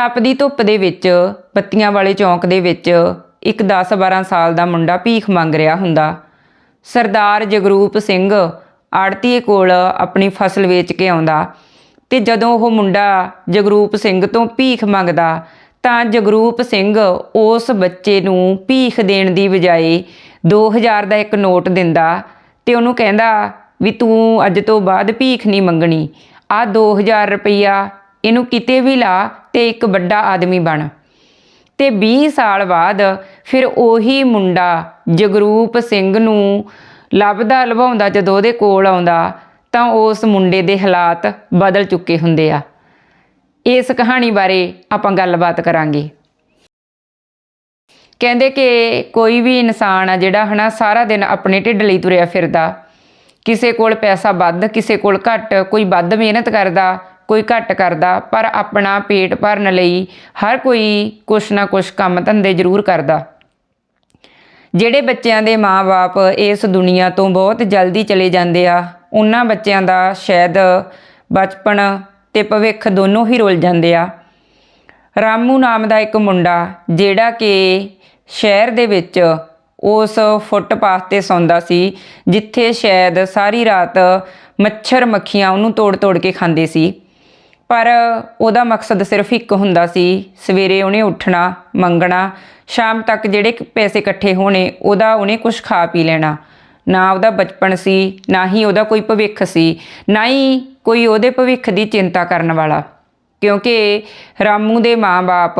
ਤਪਦੀ ਧੁੱਪ ਦੇ ਵਿੱਚ, ਬੱਤੀਆਂ ਵਾਲੇ ਚੌਂਕ ਦੇ ਵਿੱਚ ਇੱਕ 10-12 ਸਾਲ ਦਾ ਮੁੰਡਾ ਭੀਖ ਮੰਗ ਰਿਹਾ ਹੁੰਦਾ। ਸਰਦਾਰ ਜਗਰੂਪ ਸਿੰਘ ਆੜਤੀਏ ਕੋਲ ਆਪਣੀ ਫਸਲ ਵੇਚ ਕੇ ਆਉਂਦਾ ਤੇ ਜਦੋਂ ਉਹ ਮੁੰਡਾ ਜਗਰੂਪ ਸਿੰਘ ਤੋਂ ਭੀਖ ਮੰਗਦਾ, ਤਾਂ ਜਗਰੂਪ ਸਿੰਘ ਉਸ ਬੱਚੇ ਨੂੰ ਭੀਖ ਦੇਣ ਦੀ ਬਜਾਏ 2000 ਦਾ ਇੱਕ ਨੋਟ ਦਿੰਦਾ ਤੇ ਉਹਨੂੰ ਕਹਿੰਦਾ ਵੀ ਤੂੰ ਅੱਜ ਤੋਂ ਬਾਅਦ ਭੀਖ ਨਹੀਂ ਮੰਗਣੀ। ਆ 2000 ਰੁਪਈਆ ਇਹਨੂੰ ਕਿਤੇ ਵੀ ਲਾ ਤੇ ਇੱਕ ਵੱਡਾ ਆਦਮੀ ਬਣ। ਤੇ 20 ਸਾਲ ਬਾਅਦ ਫਿਰ ਉਹੀ ਮੁੰਡਾ ਜਗਰੂਪ ਸਿੰਘ ਨੂੰ ਲੱਭਦਾ ਲਭਾਉਂਦਾ ਜਦੋਂ ਉਹਦੇ ਕੋਲ ਆਉਂਦਾ, ਤਾਂ ਉਸ ਮੁੰਡੇ ਦੇ ਹਾਲਾਤ ਬਦਲ ਚੁੱਕੇ ਹੁੰਦੇ ਆ। ਇਸ ਕਹਾਣੀ ਬਾਰੇ ਆਪਾਂ ਗੱਲਬਾਤ ਕਰਾਂਗੇ। ਕਹਿੰਦੇ ਕਿ ਕੋਈ ਵੀ ਇਨਸਾਨ ਆ ਜਿਹੜਾ ਹਨਾ ਸਾਰਾ ਦਿਨ ਆਪਣੇ ਢਿੱਡ ਲਈ ਤੁਰਿਆ ਫਿਰਦਾ, ਕਿਸੇ ਕੋਲ ਪੈਸਾ ਵੱਧ, ਕਿਸੇ ਕੋਲ ਘੱਟ, ਕੋਈ ਵੱਧ ਮਿਹਨਤ ਕਰਦਾ ਕੋਈ ਘੱਟ ਕਰਦਾ, ਪਰ ਆਪਣਾ ਪੇਟ ਭਰਨ ਲਈ ਹਰ ਕੋਈ ਕੁਛ ਨਾ ਕੁਛ ਕੰਮ ਧੰਦੇ ਜ਼ਰੂਰ ਕਰਦਾ। ਜਿਹੜੇ ਬੱਚਿਆਂ ਦੇ ਮਾਪੇ ਇਸ ਦੁਨੀਆ ਤੋਂ ਬਹੁਤ ਜਲਦੀ ਚਲੇ ਜਾਂਦੇ ਆ, ਉਹਨਾਂ ਬੱਚਿਆਂ ਦਾ ਸ਼ਾਇਦ ਬਚਪਨ ਤੇ ਭਵਿੱਖ ਦੋਨੋਂ ਹੀ ਰੁਲ ਜਾਂਦੇ ਆ। ਰਾਮੂ ਨਾਮ ਦਾ ਇੱਕ ਮੁੰਡਾ, ਜਿਹੜਾ ਕਿ ਸ਼ਹਿਰ ਦੇ ਵਿੱਚ ਉਸ ਫੁੱਟਪਾਥ ਤੇ ਸੌਂਦਾ ਸੀ, ਜਿੱਥੇ ਸ਼ਾਇਦ ਸਾਰੀ ਰਾਤ ਮੱਛਰ ਮੱਖੀਆਂ ਉਹਨੂੰ ਤੋੜ-ਤੋੜ ਕੇ ਖਾਂਦੇ ਸੀ। ਪਰ ਉਹਦਾ ਮਕਸਦ ਸਿਰਫ ਇੱਕ ਹੁੰਦਾ ਸੀ, ਸਵੇਰੇ ਉਹਨੇ ਉੱਠਣਾ, ਮੰਗਣਾ, ਸ਼ਾਮ ਤੱਕ ਜਿਹੜੇ ਪੈਸੇ ਇਕੱਠੇ ਹੋਣੇ, ਉਹਦਾ ਉਹਨੇ ਕੁਝ ਖਾ ਪੀ ਲੈਣਾ। ਨਾ ਉਹਦਾ ਬਚਪਨ ਸੀ, ਨਾ ਹੀ ਉਹਦਾ ਕੋਈ ਭਵਿੱਖ ਸੀ, ਨਾ ਹੀ ਕੋਈ ਉਹਦੇ ਭਵਿੱਖ ਦੀ ਚਿੰਤਾ ਕਰਨ ਵਾਲਾ। ਕਿਉਂਕਿ ਰਾਮੂ ਦੇ ਮਾਂ-ਬਾਪ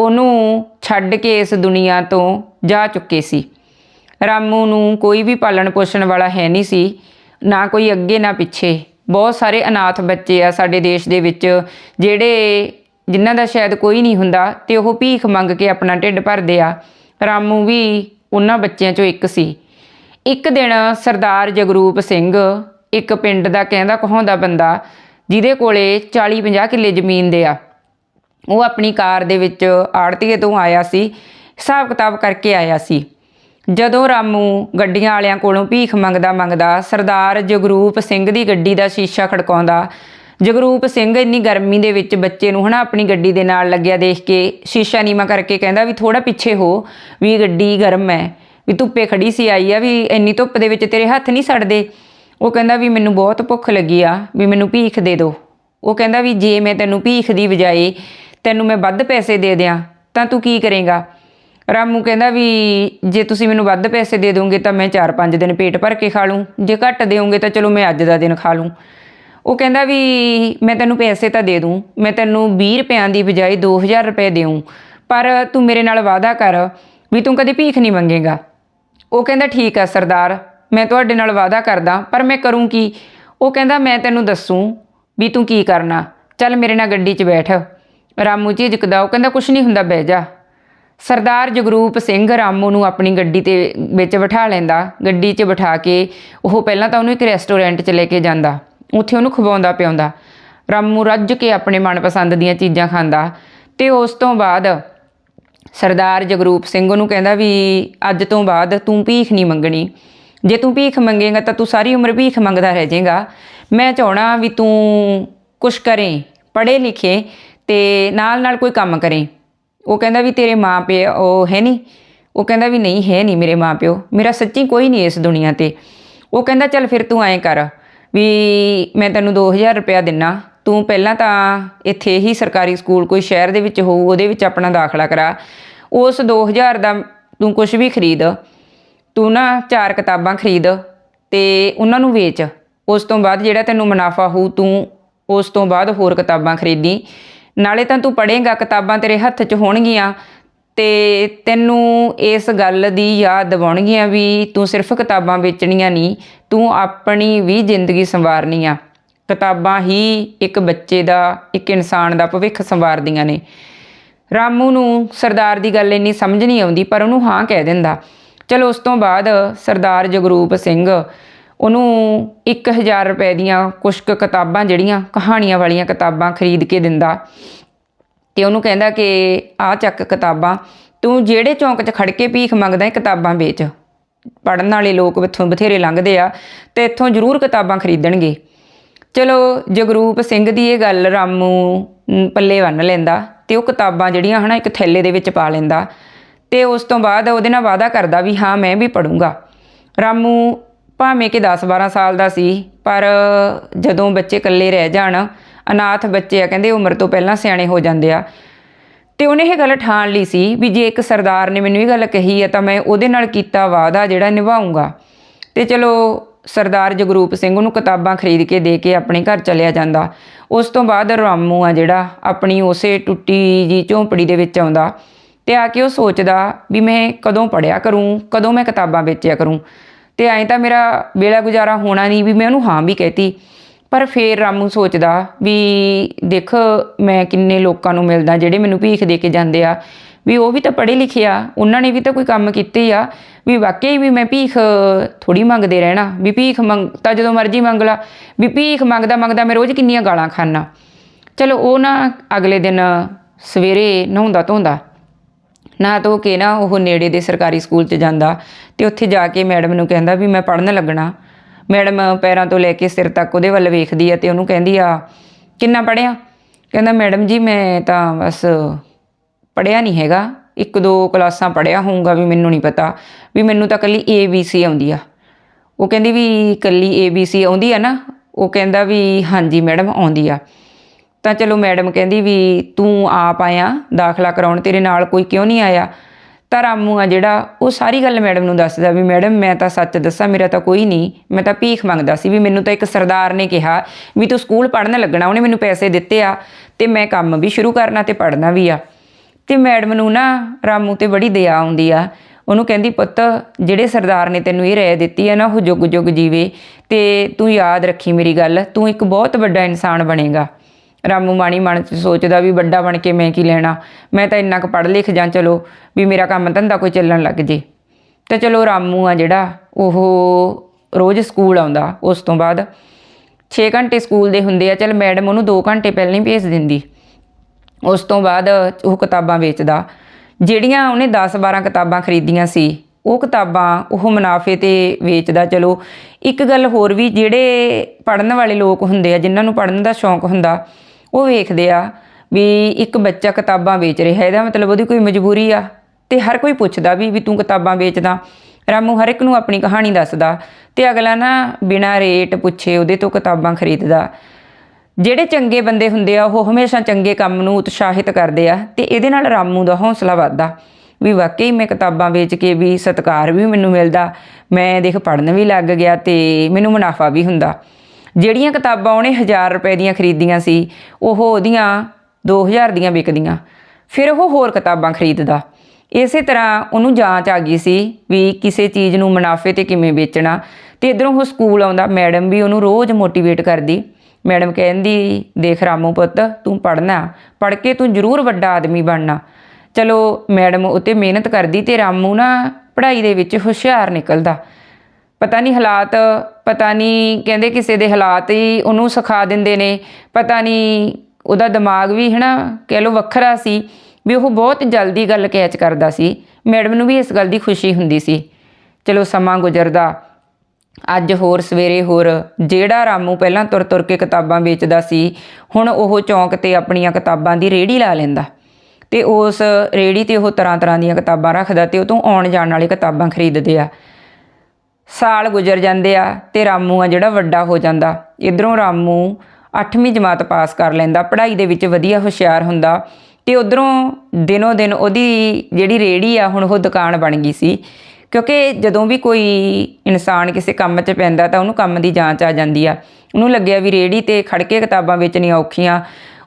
ਉਹਨੂੰ ਛੱਡ ਕੇ ਇਸ ਦੁਨੀਆ ਤੋਂ ਜਾ ਚੁੱਕੇ ਸੀ। ਰਾਮੂ ਨੂੰ ਕੋਈ ਵੀ ਪਾਲਣ ਪੋਸ਼ਣ ਵਾਲਾ ਹੈ ਨਹੀਂ ਸੀ, ਨਾ ਕੋਈ ਅੱਗੇ, ਨਾ ਪਿੱਛੇ। ਬਹੁਤ ਸਾਰੇ ਅਨਾਥ ਬੱਚੇ ਆ ਸਾਡੇ ਦੇਸ਼ ਦੇ ਵਿੱਚ, ਜਿਹੜੇ ਜਿਨ੍ਹਾਂ ਦਾ ਸ਼ਾਇਦ ਕੋਈ ਨਹੀਂ ਹੁੰਦਾ ਤੇ ਉਹ ਭੀਖ ਮੰਗ ਕੇ ਆਪਣਾ ਢਿੱਡ ਭਰਦੇ ਆ। ਰਾਮੂ ਵੀ ਉਹਨਾਂ ਬੱਚਿਆਂ ਚੋਂ ਇੱਕ ਸੀ। ਇੱਕ ਦਿਨ ਸਰਦਾਰ ਜਗਰੂਪ ਸਿੰਘ, ਇੱਕ ਪਿੰਡ ਦਾ ਕਹਿੰਦਾ ਕਹਾਉਂਦਾ ਬੰਦਾ, ਜਿਹਦੇ ਕੋਲੇ 40-50 ਕਿੱਲੇ ਜ਼ਮੀਨ ਦੇ ਆ। ਉਹ ਆਪਣੀ ਕਾਰ ਦੇ ਵਿੱਚ ਆੜਤੀਏ ਤੋਂ ਆਇਆ ਸੀ ਹਿਸਾਬ ਕਿਤਾਬ ਕਰਕੇ ਆਇਆ ਸੀ। ਜਦੋਂ ਰਾਮੂ ਗੱਡੀਆਂ ਵਾਲਿਆਂ ਕੋਲੋਂ ਭੀਖ ਮੰਗਦਾ ਮੰਗਦਾ ਸਰਦਾਰ ਜਗਰੂਪ ਸਿੰਘ ਦੀ ਗੱਡੀ ਦਾ ਸ਼ੀਸ਼ਾ ਖੜਕਾਉਂਦਾ, ਜਗਰੂਪ ਸਿੰਘ ਇੰਨੀ ਗਰਮੀ ਦੇ ਵਿੱਚ ਬੱਚੇ ਨੂੰ ਹਨਾ ਆਪਣੀ ਗੱਡੀ ਦੇ ਨਾਲ ਲੱਗਿਆ ਦੇਖ ਕੇ ਸ਼ੀਸ਼ਾ ਨੀਮਾ ਕਰਕੇ ਕਹਿੰਦਾ ਵੀ ਥੋੜਾ ਪਿੱਛੇ ਹੋ, ਵੀ ਗੱਡੀ ਗਰਮ ਹੈ, ਵੀ ਧੁੱਪੇ ਖੜੀ ਸੀ ਆਈ ਆ ਵੀ ਇੰਨੀ ਧੁੱਪ ਦੇ ਵਿੱਚ ਤੇਰੇ ਹੱਥ ਨਹੀਂ ਸੜਦੇ। ਉਹ ਕਹਿੰਦਾ ਵੀ ਮੈਨੂੰ ਬਹੁਤ ਭੁੱਖ ਲੱਗੀ ਆ, ਵੀ ਮੈਨੂੰ ਭੀਖ ਦੇ ਦਿਓ ਉਹ ਕਹਿੰਦਾ ਵੀ ਜੇ ਮੈਂ ਤੈਨੂੰ ਭੀਖ ਦੀ ਬਜਾਏ ਤੈਨੂੰ ਮੈਂ ਵੱਧ ਪੈਸੇ ਦੇ ਦਿਆਂ, ਤਾਂ ਤੂੰ ਕੀ ਕਰੇਗਾ? ਰਾਮੂ ਕਹਿੰਦਾ ਵੀ ਜੇ ਤੁਸੀਂ ਮੈਨੂੰ ਵੱਧ ਪੈਸੇ ਦੇ ਦੋਗੇ ਤਾਂ ਮੈਂ 4-5 ਦਿਨ ਪੇਟ ਭਰ ਕੇ ਖਾ ਲੂੰ। ਜੇ ਘੱਟ ਦੇਵੋਗੇ ਤਾਂ ਚਲੋ ਮੈਂ ਅੱਜ ਦਾ ਦਿਨ ਖਾ ਲੂੰ। ਉਹ ਕਹਿੰਦਾ ਵੀ ਮੈਂ ਤੈਨੂੰ ਪੈਸੇ ਤਾਂ ਦੇ ਦੂੰ, ਮੈਂ ਤੈਨੂੰ 20 ਰੁਪਿਆਂ ਦੀ ਬਜਾਏ 2000 ਰੁਪਏ ਦੇਉਂ ਪਰ ਤੂੰ ਮੇਰੇ ਨਾਲ ਵਾਅਦਾ ਕਰ ਵੀ ਤੂੰ ਕਦੇ ਭੀਖ ਨਹੀਂ ਮੰਗੇਗਾ। ਉਹ ਕਹਿੰਦਾ ਠੀਕ ਆ ਸਰਦਾਰ, ਮੈਂ ਤੁਹਾਡੇ ਨਾਲ ਵਾਅਦਾ ਕਰਦਾ, ਪਰ ਮੈਂ ਕਰੂੰ ਕੀ? ਉਹ ਕਹਿੰਦਾ ਮੈਂ ਤੈਨੂੰ ਦੱਸੂ ਵੀ ਤੂੰ ਕੀ ਕਰਨਾ, ਚੱਲ ਮੇਰੇ ਨਾਲ ਗੱਡੀ 'ਚ ਬੈਠ। ਰਾਮੂ ਝਿਜਕਦਾ, ਉਹ ਕਹਿੰਦਾ ਕੁਛ ਨਹੀਂ ਹੁੰਦਾ, ਬਹਿ ਜਾ। ਸਰਦਾਰ ਜਗਰੂਪ ਸਿੰਘ ਰਾਮੂ ਨੂੰ ਆਪਣੀ ਗੱਡੀ ਤੇ ਵਿੱਚ ਬਿਠਾ ਲੈਂਦਾ। ਗੱਡੀ 'ਚ ਬਿਠਾ ਕੇ ਉਹ ਪਹਿਲਾਂ ਤਾਂ ਉਹਨੂੰ ਇੱਕ ਰੈਸਟੋਰੈਂਟ 'ਚ ਲੈ ਕੇ ਜਾਂਦਾ। ਉੱਥੇ ਉਹਨੂੰ ਖਵਾਉਂਦਾ ਪਿਆਉਂਦਾ। ਰਾਮੂ ਰੱਜ ਕੇ ਆਪਣੇ ਮਨਪਸੰਦ ਦੀਆਂ ਚੀਜ਼ਾਂ ਖਾਂਦਾ ਤੇ ਉਸ ਤੋਂ ਬਾਅਦ ਸਰਦਾਰ ਜਗਰੂਪ ਸਿੰਘ ਉਹਨੂੰ ਕਹਿੰਦਾ ਵੀ ਅੱਜ ਤੋਂ ਬਾਅਦ ਤੂੰ ਭੀਖ ਨਹੀਂ ਮੰਗਣੀ। ਜੇ ਤੂੰ ਭੀਖ ਮੰਗੇਗਾ ਤਾਂ ਤੂੰ ਸਾਰੀ ਉਮਰ ਭੀਖ ਮੰਗਦਾ ਰਹਿ ਜਾਏਗਾ। ਮੈਂ ਚਾਹਣਾ ਵੀ ਤੂੰ ਕੁਛ ਕਰੇ, ਪੜ੍ਹੇ ਲਿਖੇ ਤੇ ਨਾਲ ਨਾਲ ਕੋਈ ਕੰਮ ਕਰੇ। ਉਹ ਕਹਿੰਦਾ ਵੀ ਤੇਰੇ ਮਾਂ ਪਿਓ, ਉਹ ਹੈ ਨਹੀਂ। ਉਹ ਕਹਿੰਦਾ ਵੀ ਨਹੀਂ, ਹੈ ਨਹੀਂ ਮੇਰੇ ਮਾਂ ਪਿਓ। ਮੇਰਾ ਸੱਚੀ ਕੋਈ ਨਹੀਂ ਇਸ ਦੁਨੀਆ ਤੇ। ਉਹ ਕਹਿੰਦਾ, ਚੱਲ ਫਿਰ ਤੂੰ ਐਂ ਕਰ ਵੀ ਮੈਂ ਤੈਨੂੰ 2000 ਰੁਪਇਆ ਦਿੰਨਾ। ਤੂੰ ਪਹਿਲਾਂ ਤਾਂ ਇੱਥੇ ਹੀ ਸਰਕਾਰੀ ਸਕੂਲ, ਕੋਈ ਸ਼ਹਿਰ ਦੇ ਵਿੱਚ ਹੋਊ, ਉਹਦੇ ਵਿੱਚ ਆਪਣਾ ਦਾਖਲਾ ਕਰਾ। ਉਸ 2000 ਦਾ ਤੂੰ ਕੁਝ ਵੀ ਖਰੀਦ। ਤੂੰ ਨਾ ਚਾਰ ਕਿਤਾਬਾਂ ਖਰੀਦ ਤੇ ਉਹਨਾਂ ਨੂੰ ਵੇਚ। ਉਸ ਤੋਂ ਬਾਅਦ ਜਿਹੜਾ ਤੈਨੂੰ ਮੁਨਾਫਾ ਹੋਊ, ਤੂੰ ਉਸ ਤੋਂ ਬਾਅਦ ਹੋਰ ਕਿਤਾਬਾਂ ਖਰੀਦੀ। ਨਾਲੇ ਤਾਂ ਤੂੰ ਪੜ੍ਹੇਗਾ, ਕਿਤਾਬਾਂ ਤੇਰੇ ਹੱਥ 'ਚ ਹੋਣਗੀਆਂ ਤੇ ਤੈਨੂੰ ਇਸ ਗੱਲ ਦੀ ਯਾਦ ਦਿਵਾਉਣਗੀਆਂ ਵੀ ਤੂੰ ਸਿਰਫ ਕਿਤਾਬਾਂ ਵੇਚਣੀਆਂ ਨਹੀਂ, ਤੂੰ ਆਪਣੀ ਵੀ ਜ਼ਿੰਦਗੀ ਸੰਵਾਰਨੀ ਆ। ਕਿਤਾਬਾਂ ਹੀ ਇੱਕ ਬੱਚੇ ਦਾ, ਇੱਕ ਇਨਸਾਨ ਦਾ ਭਵਿੱਖ ਸੰਵਾਰਦੀਆਂ ਨੇ। ਰਾਮੂ ਨੂੰ ਸਰਦਾਰ ਦੀ ਗੱਲ ਇੰਨੀ ਸਮਝ ਨਹੀਂ ਆਉਂਦੀ, ਪਰ ਉਹਨੂੰ ਹਾਂ ਕਹਿ ਦਿੰਦਾ। ਚਲੋ ਉਸ ਤੋਂ ਬਾਅਦ ਸਰਦਾਰ ਜਗਰੂਪ ਸਿੰਘ ਉਹਨੂੰ 1000 ਰੁਪਏ ਦੀਆਂ ਕੁਝ ਕੁ ਕਿਤਾਬਾਂ, ਜਿਹੜੀਆਂ ਕਹਾਣੀਆਂ ਵਾਲੀਆਂ ਕਿਤਾਬਾਂ ਖਰੀਦ ਕੇ ਦਿੰਦਾ। ਤੇ ਉਹਨੂੰ ਕਹਿੰਦਾ ਕਿ ਆ ਚੱਕ ਕਿਤਾਬਾਂ, ਤੂੰ ਜਿਹੜੇ ਚੌਂਕ 'ਚ ਖੜ ਕੇ ਭੀਖ ਮੰਗਦਾ ਹੈ ਕਿਤਾਬਾਂ ਵੇਚ। ਪੜਨ ਵਾਲੇ ਲੋਕ ਇੱਥੋਂ ਬਥੇਰੇ ਲੰਘਦੇ ਆ ਤੇ ਇੱਥੋਂ ਜ਼ਰੂਰ ਕਿਤਾਬਾਂ ਖਰੀਦਣਗੇ। ਚਲੋ, ਜਗਰੂਪ ਸਿੰਘ ਦੀ ਇਹ ਗੱਲ ਰਾਮੂ ਪੱਲੇ ਬੰਨ ਲੈਂਦਾ ਤੇ ਉਹ ਕਿਤਾਬਾਂ ਜਿਹੜੀਆਂ ਹਨਾ, ਇੱਕ ਥੈਲੇ ਦੇ ਵਿੱਚ ਪਾ ਲੈਂਦਾ। ਤੇ ਉਸ ਤੋਂ ਬਾਅਦ ਉਹਦੇ ਨਾਲ ਵਾਅਦਾ ਕਰਦਾ ਵੀ ਹਾਂ, ਮੈਂ ਵੀ ਪੜੂੰਗਾ ਰਾਮੂ ਭਾਵੇਂ ਕਿ 10-12 ਸਾਲ ਦਾ ਸੀ, ਪਰ ਜਦੋਂ ਬੱਚੇ ਇਕੱਲੇ ਰਹਿ ਜਾਣ, ਅਨਾਥ ਬੱਚੇ ਆ, ਕਹਿੰਦੇ ਉਮਰ ਤੋਂ ਪਹਿਲਾਂ ਸਿਆਣੇ ਹੋ ਜਾਂਦੇ ਆ। ਤੇ ਉਹਨੇ ਇਹ ਗੱਲ ਠਾਣ ਲਈ ਸੀ ਵੀ ਜੇ ਇੱਕ ਸਰਦਾਰ ਨੇ ਮੈਨੂੰ ਇਹ ਗੱਲ ਕਹੀ ਹੈ ਤਾਂ ਮੈਂ ਉਹਦੇ ਨਾਲ ਕੀਤਾ ਵਾਅਦਾ ਜਿਹੜਾ ਨਿਭਾਉਂਗਾ ਤੇ ਚਲੋ, ਸਰਦਾਰ ਜਗਰੂਪ ਸਿੰਘ ਉਹਨੂੰ ਕਿਤਾਬਾਂ ਖਰੀਦ ਕੇ ਦੇ ਕੇ ਆਪਣੇ ਘਰ ਚਲਿਆ ਜਾਂਦਾ। ਉਸ ਤੋਂ ਬਾਅਦ ਰਾਮੂ ਆ ਜਿਹੜਾ, ਆਪਣੀ ਉਸੇ ਟੁੱਟੀ ਜੀ ਝੌਂਪੜੀ ਦੇ ਵਿੱਚ ਆਉਂਦਾ ਤੇ ਆ ਕੇ ਉਹ ਸੋਚਦਾ ਵੀ ਮੈਂ ਕਦੋਂ ਪੜਿਆ ਕਰੂੰ, ਕਦੋਂ ਮੈਂ ਕਿਤਾਬਾਂ ਵੇਚਿਆ ਕਰੂੰ। ਤੇ ਐਂ ਤਾਂ ਮੇਰਾ ਵੇਲਾ ਗੁਜ਼ਾਰਾ ਹੋਣਾ ਨਹੀਂ ਵੀ ਮੈਂ ਉਹਨੂੰ ਹਾਂ ਵੀ ਕਹਿਤੀ। ਪਰ ਫੇਰ ਰਾਮੂ ਸੋਚਦਾ ਵੀ ਦੇਖ, ਮੈਂ ਕਿੰਨੇ ਲੋਕਾਂ ਨੂੰ ਮਿਲਦਾ, ਜਿਹੜੇ ਮੈਨੂੰ ਭੀਖ ਦੇ ਕੇ ਜਾਂਦੇ ਆ। ਵੀ ਉਹ ਵੀ ਤਾਂ ਪੜ੍ਹੇ ਲਿਖੇ ਆ, ਉਹਨਾਂ ਨੇ ਵੀ ਤਾਂ ਕੋਈ ਕੰਮ ਕੀਤੇ ਆ। ਵੀ ਵਾਕਈ ਵੀ ਮੈਂ ਭੀਖ ਥੋੜੀ ਮੰਗਦੇ ਰਹਿਣਾ, ਵੀ ਭੀਖ ਮੰਗ, ਤਾਂ ਜਦੋਂ ਮਰਜ਼ੀ ਮੰਗ ਲਾ, ਵੀ ਭੀਖ ਮੰਗਦਾ ਮੰਗਦਾ ਮੈਂ ਰੋਜ਼ ਕਿੰਨੀਆਂ ਗਾਲਾਂ ਖਾਨਾ ਚਲੋ ਉਹ ਨਾ ਅਗਲੇ ਦਿਨ ਸਵੇਰੇ ਨਹਾਉਂਦਾ ਧੋਂਦਾ। ਨਾ ਧੋ ਕੇ ਨਾ ਉਹ ਨੇੜੇ ਦੇ ਸਰਕਾਰੀ ਸਕੂਲ 'ਚ ਜਾਂਦਾ ਤੇ ਉੱਥੇ ਜਾ ਕੇ ਮੈਡਮ ਨੂੰ ਕਹਿੰਦਾ ਵੀ ਮੈਂ ਪੜ੍ਹਨ ਲੱਗਣਾ। ਮੈਡਮ ਪੈਰਾਂ ਤੋਂ ਲੈ ਕੇ ਸਿਰ ਤੱਕ ਉਹਦੇ ਵੱਲ ਵੇਖਦੀ ਆ ਤੇ ਉਹਨੂੰ ਕਹਿੰਦੀ ਆ, ਕਿੰਨਾ ਪੜ੍ਹਿਆ? ਕਹਿੰਦਾ, ਮੈਡਮ ਜੀ, ਮੈਂ ਤਾਂ ਬਸ ਪੜ੍ਹਿਆ ਨਹੀਂ ਹੈਗਾ। ਇੱਕ ਦੋ ਕਲਾਸਾਂ ਪੜ੍ਹਿਆ ਹੋਊਗਾ ਵੀ ਮੈਨੂੰ ਨਹੀਂ ਪਤਾ ਵੀ ਮੈਨੂੰ ਤਾਂ ਕੱਲੀ ਏ ਬੀ ਸੀ ਆਉਂਦੀ ਆ। ਉਹ ਕਹਿੰਦੀ ਵੀ ਕੱਲੀ ਏ ਬੀ ਸੀ ਆਉਂਦੀ ਆ ਨਾ। ਉਹ ਕਹਿੰਦਾ ਵੀ ਹਾਂਜੀ ਮੈਡਮ, ਆਉਂਦੀ ਆ। ਤਾਂ ਚਲੋ ਮੈਡਮ ਕਹਿੰਦੀ ਵੀ ਤੂੰ ਆਪ ਆਇਆ, ਦਾਖਲਾ ਕਰਾਉਣ, ਤੇਰੇ ਨਾਲ ਕੋਈ ਕਿਉਂ ਨਹੀਂ ਆਇਆ? ਤਾਂ ਰਾਮੂ ਆ ਜਿਹੜਾ, ਉਹ ਸਾਰੀ ਗੱਲ ਮੈਡਮ ਨੂੰ ਦੱਸਦਾ ਵੀ ਮੈਡਮ, ਮੈਂ ਤਾਂ ਸੱਚ ਦੱਸਾਂ, ਮੇਰਾ ਤਾਂ ਕੋਈ ਨਹੀਂ। ਮੈਂ ਤਾਂ ਭੀਖ ਮੰਗਦਾ ਸੀ ਵੀ ਮੈਨੂੰ ਤਾਂ ਇੱਕ ਸਰਦਾਰ ਨੇ ਕਿਹਾ ਵੀ ਤੂੰ ਸਕੂਲ ਪੜ੍ਹਨ ਲੱਗਣਾ, ਉਹਨੇ ਮੈਨੂੰ ਪੈਸੇ ਦਿੱਤੇ ਆ ਤੇ ਮੈਂ ਕੰਮ ਵੀ ਸ਼ੁਰੂ ਕਰਨਾ ਤੇ ਪੜ੍ਹਨਾ ਵੀ ਆ। ਤੇ ਮੈਡਮ ਨੂੰ ਨਾ ਰਾਮੂ ਤੇ ਬੜੀ ਦਇਆ ਆਉਂਦੀ ਆ। ਉਹਨੂੰ ਕਹਿੰਦੀ, ਪੁੱਤ, ਜਿਹੜੇ ਸਰਦਾਰ ਨੇ ਤੈਨੂੰ ਇਹ ਰਹਿ ਦਿੱਤੀ ਹੈ ਨਾ, ਉਹ ਜੁਗ ਜੁਗ ਜੀਵੇ ਤੇ ਤੂੰ ਯਾਦ ਰੱਖੀ ਮੇਰੀ ਗੱਲ, ਤੂੰ ਇੱਕ ਬਹੁਤ ਵੱਡਾ ਇਨਸਾਨ ਬਣੇਗਾ। ਰਾਮੂ ਮਾਣੀ ਮਨ ਚ ਸੋਚਦਾ ਵੀ ਵੱਡਾ ਬਣ ਕੇ ਮੈਂ ਕੀ ਲੈਣਾ? ਮੈਂ ਤਾਂ ਇੰਨਾ ਕੁ ਪੜ੍ਹ ਲਿਖ ਜਾਂ ਚਲੋ ਵੀ ਮੇਰਾ ਕੰਮ ਧੰਦਾ ਕੋਈ ਚੱਲਣ ਲੱਗ ਜੇ। ਤਾਂ ਚਲੋ ਰਾਮੂ ਆ ਜਿਹੜਾ, ਉਹ ਰੋਜ਼ ਸਕੂਲ ਆਉਂਦਾ ਉਸ ਤੋਂ ਬਾਅਦ। 6 ਘੰਟੇ ਸਕੂਲ ਦੇ ਹੁੰਦੇ ਆ, ਚਲ ਮੈਡਮ ਉਹਨੂੰ 2 ਘੰਟੇ ਪਹਿਲਾਂ ਹੀ ਭੇਜ ਦਿੰਦੀ। ਉਸ ਤੋਂ ਬਾਅਦ ਉਹ ਕਿਤਾਬਾਂ ਵੇਚਦਾ। ਜਿਹੜੀਆਂ ਉਹਨੇ 10-12 ਕਿਤਾਬਾਂ ਖਰੀਦੀਆਂ ਸੀ, ਉਹ ਕਿਤਾਬਾਂ ਉਹ ਮੁਨਾਫੇ ਤੇ ਵੇਚਦਾ। ਚਲੋ ਇੱਕ ਗੱਲ ਹੋਰ ਵੀ, ਜਿਹੜੇ ਪੜਨ ਵਾਲੇ ਲੋਕ ਹੁੰਦੇ ਆ, ਜਿਨ੍ਹਾਂ ਨੂੰ ਪੜਨ ਦਾ ਸ਼ੌਂਕ ਹੁੰਦਾ ਉਹ ਵੇਖਦੇ ਆ ਵੀ ਇੱਕ ਬੱਚਾ ਕਿਤਾਬਾਂ ਵੇਚ ਰਿਹਾ, ਇਹਦਾ ਮਤਲਬ ਉਹਦੀ ਕੋਈ ਮਜਬੂਰੀ ਆ ਤੇ ਹਰ ਕੋਈ ਪੁੱਛਦਾ ਵੀ ਵੀ ਤੂੰ ਕਿਤਾਬਾਂ ਵੇਚਦਾ। ਰਾਮੂ ਹਰ ਇੱਕ ਨੂੰ ਆਪਣੀ ਕਹਾਣੀ ਦੱਸਦਾ ਤੇ ਅਗਲਾ ਨਾ ਬਿਨਾਂ ਰੇਟ ਪੁੱਛੇ ਉਹਦੇ ਤੋਂ ਕਿਤਾਬਾਂ ਖਰੀਦਦਾ। ਜਿਹੜੇ ਚੰਗੇ ਬੰਦੇ ਹੁੰਦੇ ਆ, ਉਹ ਹਮੇਸ਼ਾ ਚੰਗੇ ਕੰਮ ਨੂੰ ਉਤਸ਼ਾਹਿਤ ਕਰਦੇ ਆ ਤੇ ਇਹਦੇ ਨਾਲ ਰਾਮੂ ਦਾ ਹੌਸਲਾ ਵੱਧਦਾ ਵੀ ਵਾਕਈ ਮੈਂ ਕਿਤਾਬਾਂ ਵੇਚ ਕੇ ਵੀ ਸਤਿਕਾਰ ਵੀ ਮੈਨੂੰ ਮਿਲਦਾ, ਮੈਂ ਦੇਖ ਪੜਨ ਵੀ ਲੱਗ ਗਿਆ ਤੇ ਮੈਨੂੰ ਮੁਨਾਫਾ ਵੀ ਹੁੰਦਾ। ਜਿਹੜੀਆਂ ਕਿਤਾਬਾਂ ਉਹਨੇ 1000 ਰੁਪਏ ਦੀਆਂ ਖਰੀਦੀਆਂ ਸੀ, ਉਹ ਉਹਦੀਆਂ 2000 ਦੀਆਂ ਵਿਕਦੀਆਂ। ਫਿਰ ਉਹ ਹੋਰ ਕਿਤਾਬਾਂ ਖਰੀਦਦਾ। ਇਸੇ ਤਰ੍ਹਾਂ ਉਹਨੂੰ ਜਾਂਚ ਆ ਗਈ ਸੀ ਵੀ ਕਿਸੇ ਚੀਜ਼ ਨੂੰ ਮੁਨਾਫੇ ਤੇ ਕਿਵੇਂ ਵੇਚਣਾ। ਤੇ ਇਧਰੋਂ ਉਹ ਸਕੂਲ ਆਉਂਦਾ। ਮੈਡਮ ਵੀ ਉਹਨੂੰ ਰੋਜ਼ ਮੋਟੀਵੇਟ ਕਰਦੀ। ਮੈਡਮ ਕਹਿੰਦੀ, ਦੇਖ ਰਾਮੂ ਪੁੱਤ, ਤੂੰ ਪੜਨਾ ਪੜ ਕੇ ਤੂੰ ਜ਼ਰੂਰ ਵੱਡਾ ਆਦਮੀ ਬਣਨਾ ਚਲੋ, ਮੈਡਮ ਉਤੇ ਮਿਹਨਤ ਕਰਦੀ ਤੇ ਰਾਮੂ ਨਾ ਪੜ੍ਹਾਈ ਦੇ ਵਿੱਚ ਹੁਸ਼ਿਆਰ ਨਿਕਲਦਾ। ਪਤਾ ਨਹੀਂ ਹਾਲਾਤ, ਪਤਾ ਨਹੀਂ ਕਹਿੰਦੇ ਕਿਸੇ ਦੇ ਹਾਲਾਤ ਹੀ ਉਹਨੂੰ ਸਿਖਾ ਦਿੰਦੇ ਨੇ, ਪਤਾ ਨਹੀਂ ਉਹਦਾ ਦਿਮਾਗ ਵੀ ਹਨਾ ਕਹਿ ਲਓ ਵੱਖਰਾ ਸੀ ਵੀ ਉਹ ਬਹੁਤ ਜਲਦੀ ਗੱਲ ਕੈਚ ਕਰਦਾ ਸੀ। ਮੈਡਮ ਨੂੰ ਵੀ ਇਸ ਗੱਲ ਦੀ ਖੁਸ਼ੀ ਹੁੰਦੀ ਸੀ। ਚਲੋ ਸਮਾਂ ਗੁਜ਼ਰਦਾ। ਅੱਜ ਹੋਰ ਸਵੇਰੇ ਹੋਰ ਜਿਹੜਾ ਰਾਮੂ ਪਹਿਲਾਂ ਤੁਰ ਤੁਰ ਕੇ ਕਿਤਾਬਾਂ ਵੇਚਦਾ ਸੀ, ਹੁਣ ਉਹ ਚੌਂਕ ਤੇ ਆਪਣੀਆਂ ਕਿਤਾਬਾਂ ਦੀ ਰੇੜੀ ਲਾ ਲੈਂਦਾ। ਤੇ ਉਸ ਰੇੜੀ ਤੇ ਉਹ ਤਰ੍ਹਾਂ ਤਰ੍ਹਾਂ ਦੀਆਂ ਕਿਤਾਬਾਂ ਰੱਖਦਾ ਤੇ ਉਹ ਤੋਂ ਆਉਣ ਜਾਣ ਵਾਲੇ ਕਿਤਾਬਾਂ ਖਰੀਦਦੇ ਆ। ਸਾਲ ਗੁਜ਼ਰ ਜਾਂਦੇ ਆ ਤੇ ਰਾਮੂ ਆ ਜਿਹੜਾ ਵੱਡਾ ਹੋ ਜਾਂਦਾ। ਇਧਰੋਂ ਰਾਮੂ 8ਵੀਂ ਜਮਾਤ ਪਾਸ ਕਰ ਲੈਂਦਾ। ਪੜ੍ਹਾਈ ਦੇ ਵਿੱਚ ਵਧੀਆ ਹੁਸ਼ਿਆਰ ਹੁੰਦਾ ਤੇ ਉਧਰੋਂ ਦਿਨੋ ਦਿਨ ਉਹਦੀ ਜਿਹੜੀ ਰੇੜੀ ਆ ਹੁਣ ਉਹ ਦੁਕਾਨ ਬਣ ਗਈ ਸੀ। ਕਿਉਂਕਿ ਜਦੋਂ ਵੀ ਕੋਈ ਇਨਸਾਨ ਕਿਸੇ ਕੰਮ 'ਚ ਪੈਂਦਾ ਤਾਂ ਉਹਨੂੰ ਕੰਮ ਦੀ ਜਾਂਚ ਆ ਜਾਂਦੀ ਆ। ਉਹਨੂੰ ਲੱਗਿਆ ਵੀ ਰੇੜੀ ਤੇ ਖੜ ਕੇ ਕਿਤਾਬਾਂ ਵੇਚਣੀਆਂ ਔਖੀਆਂ।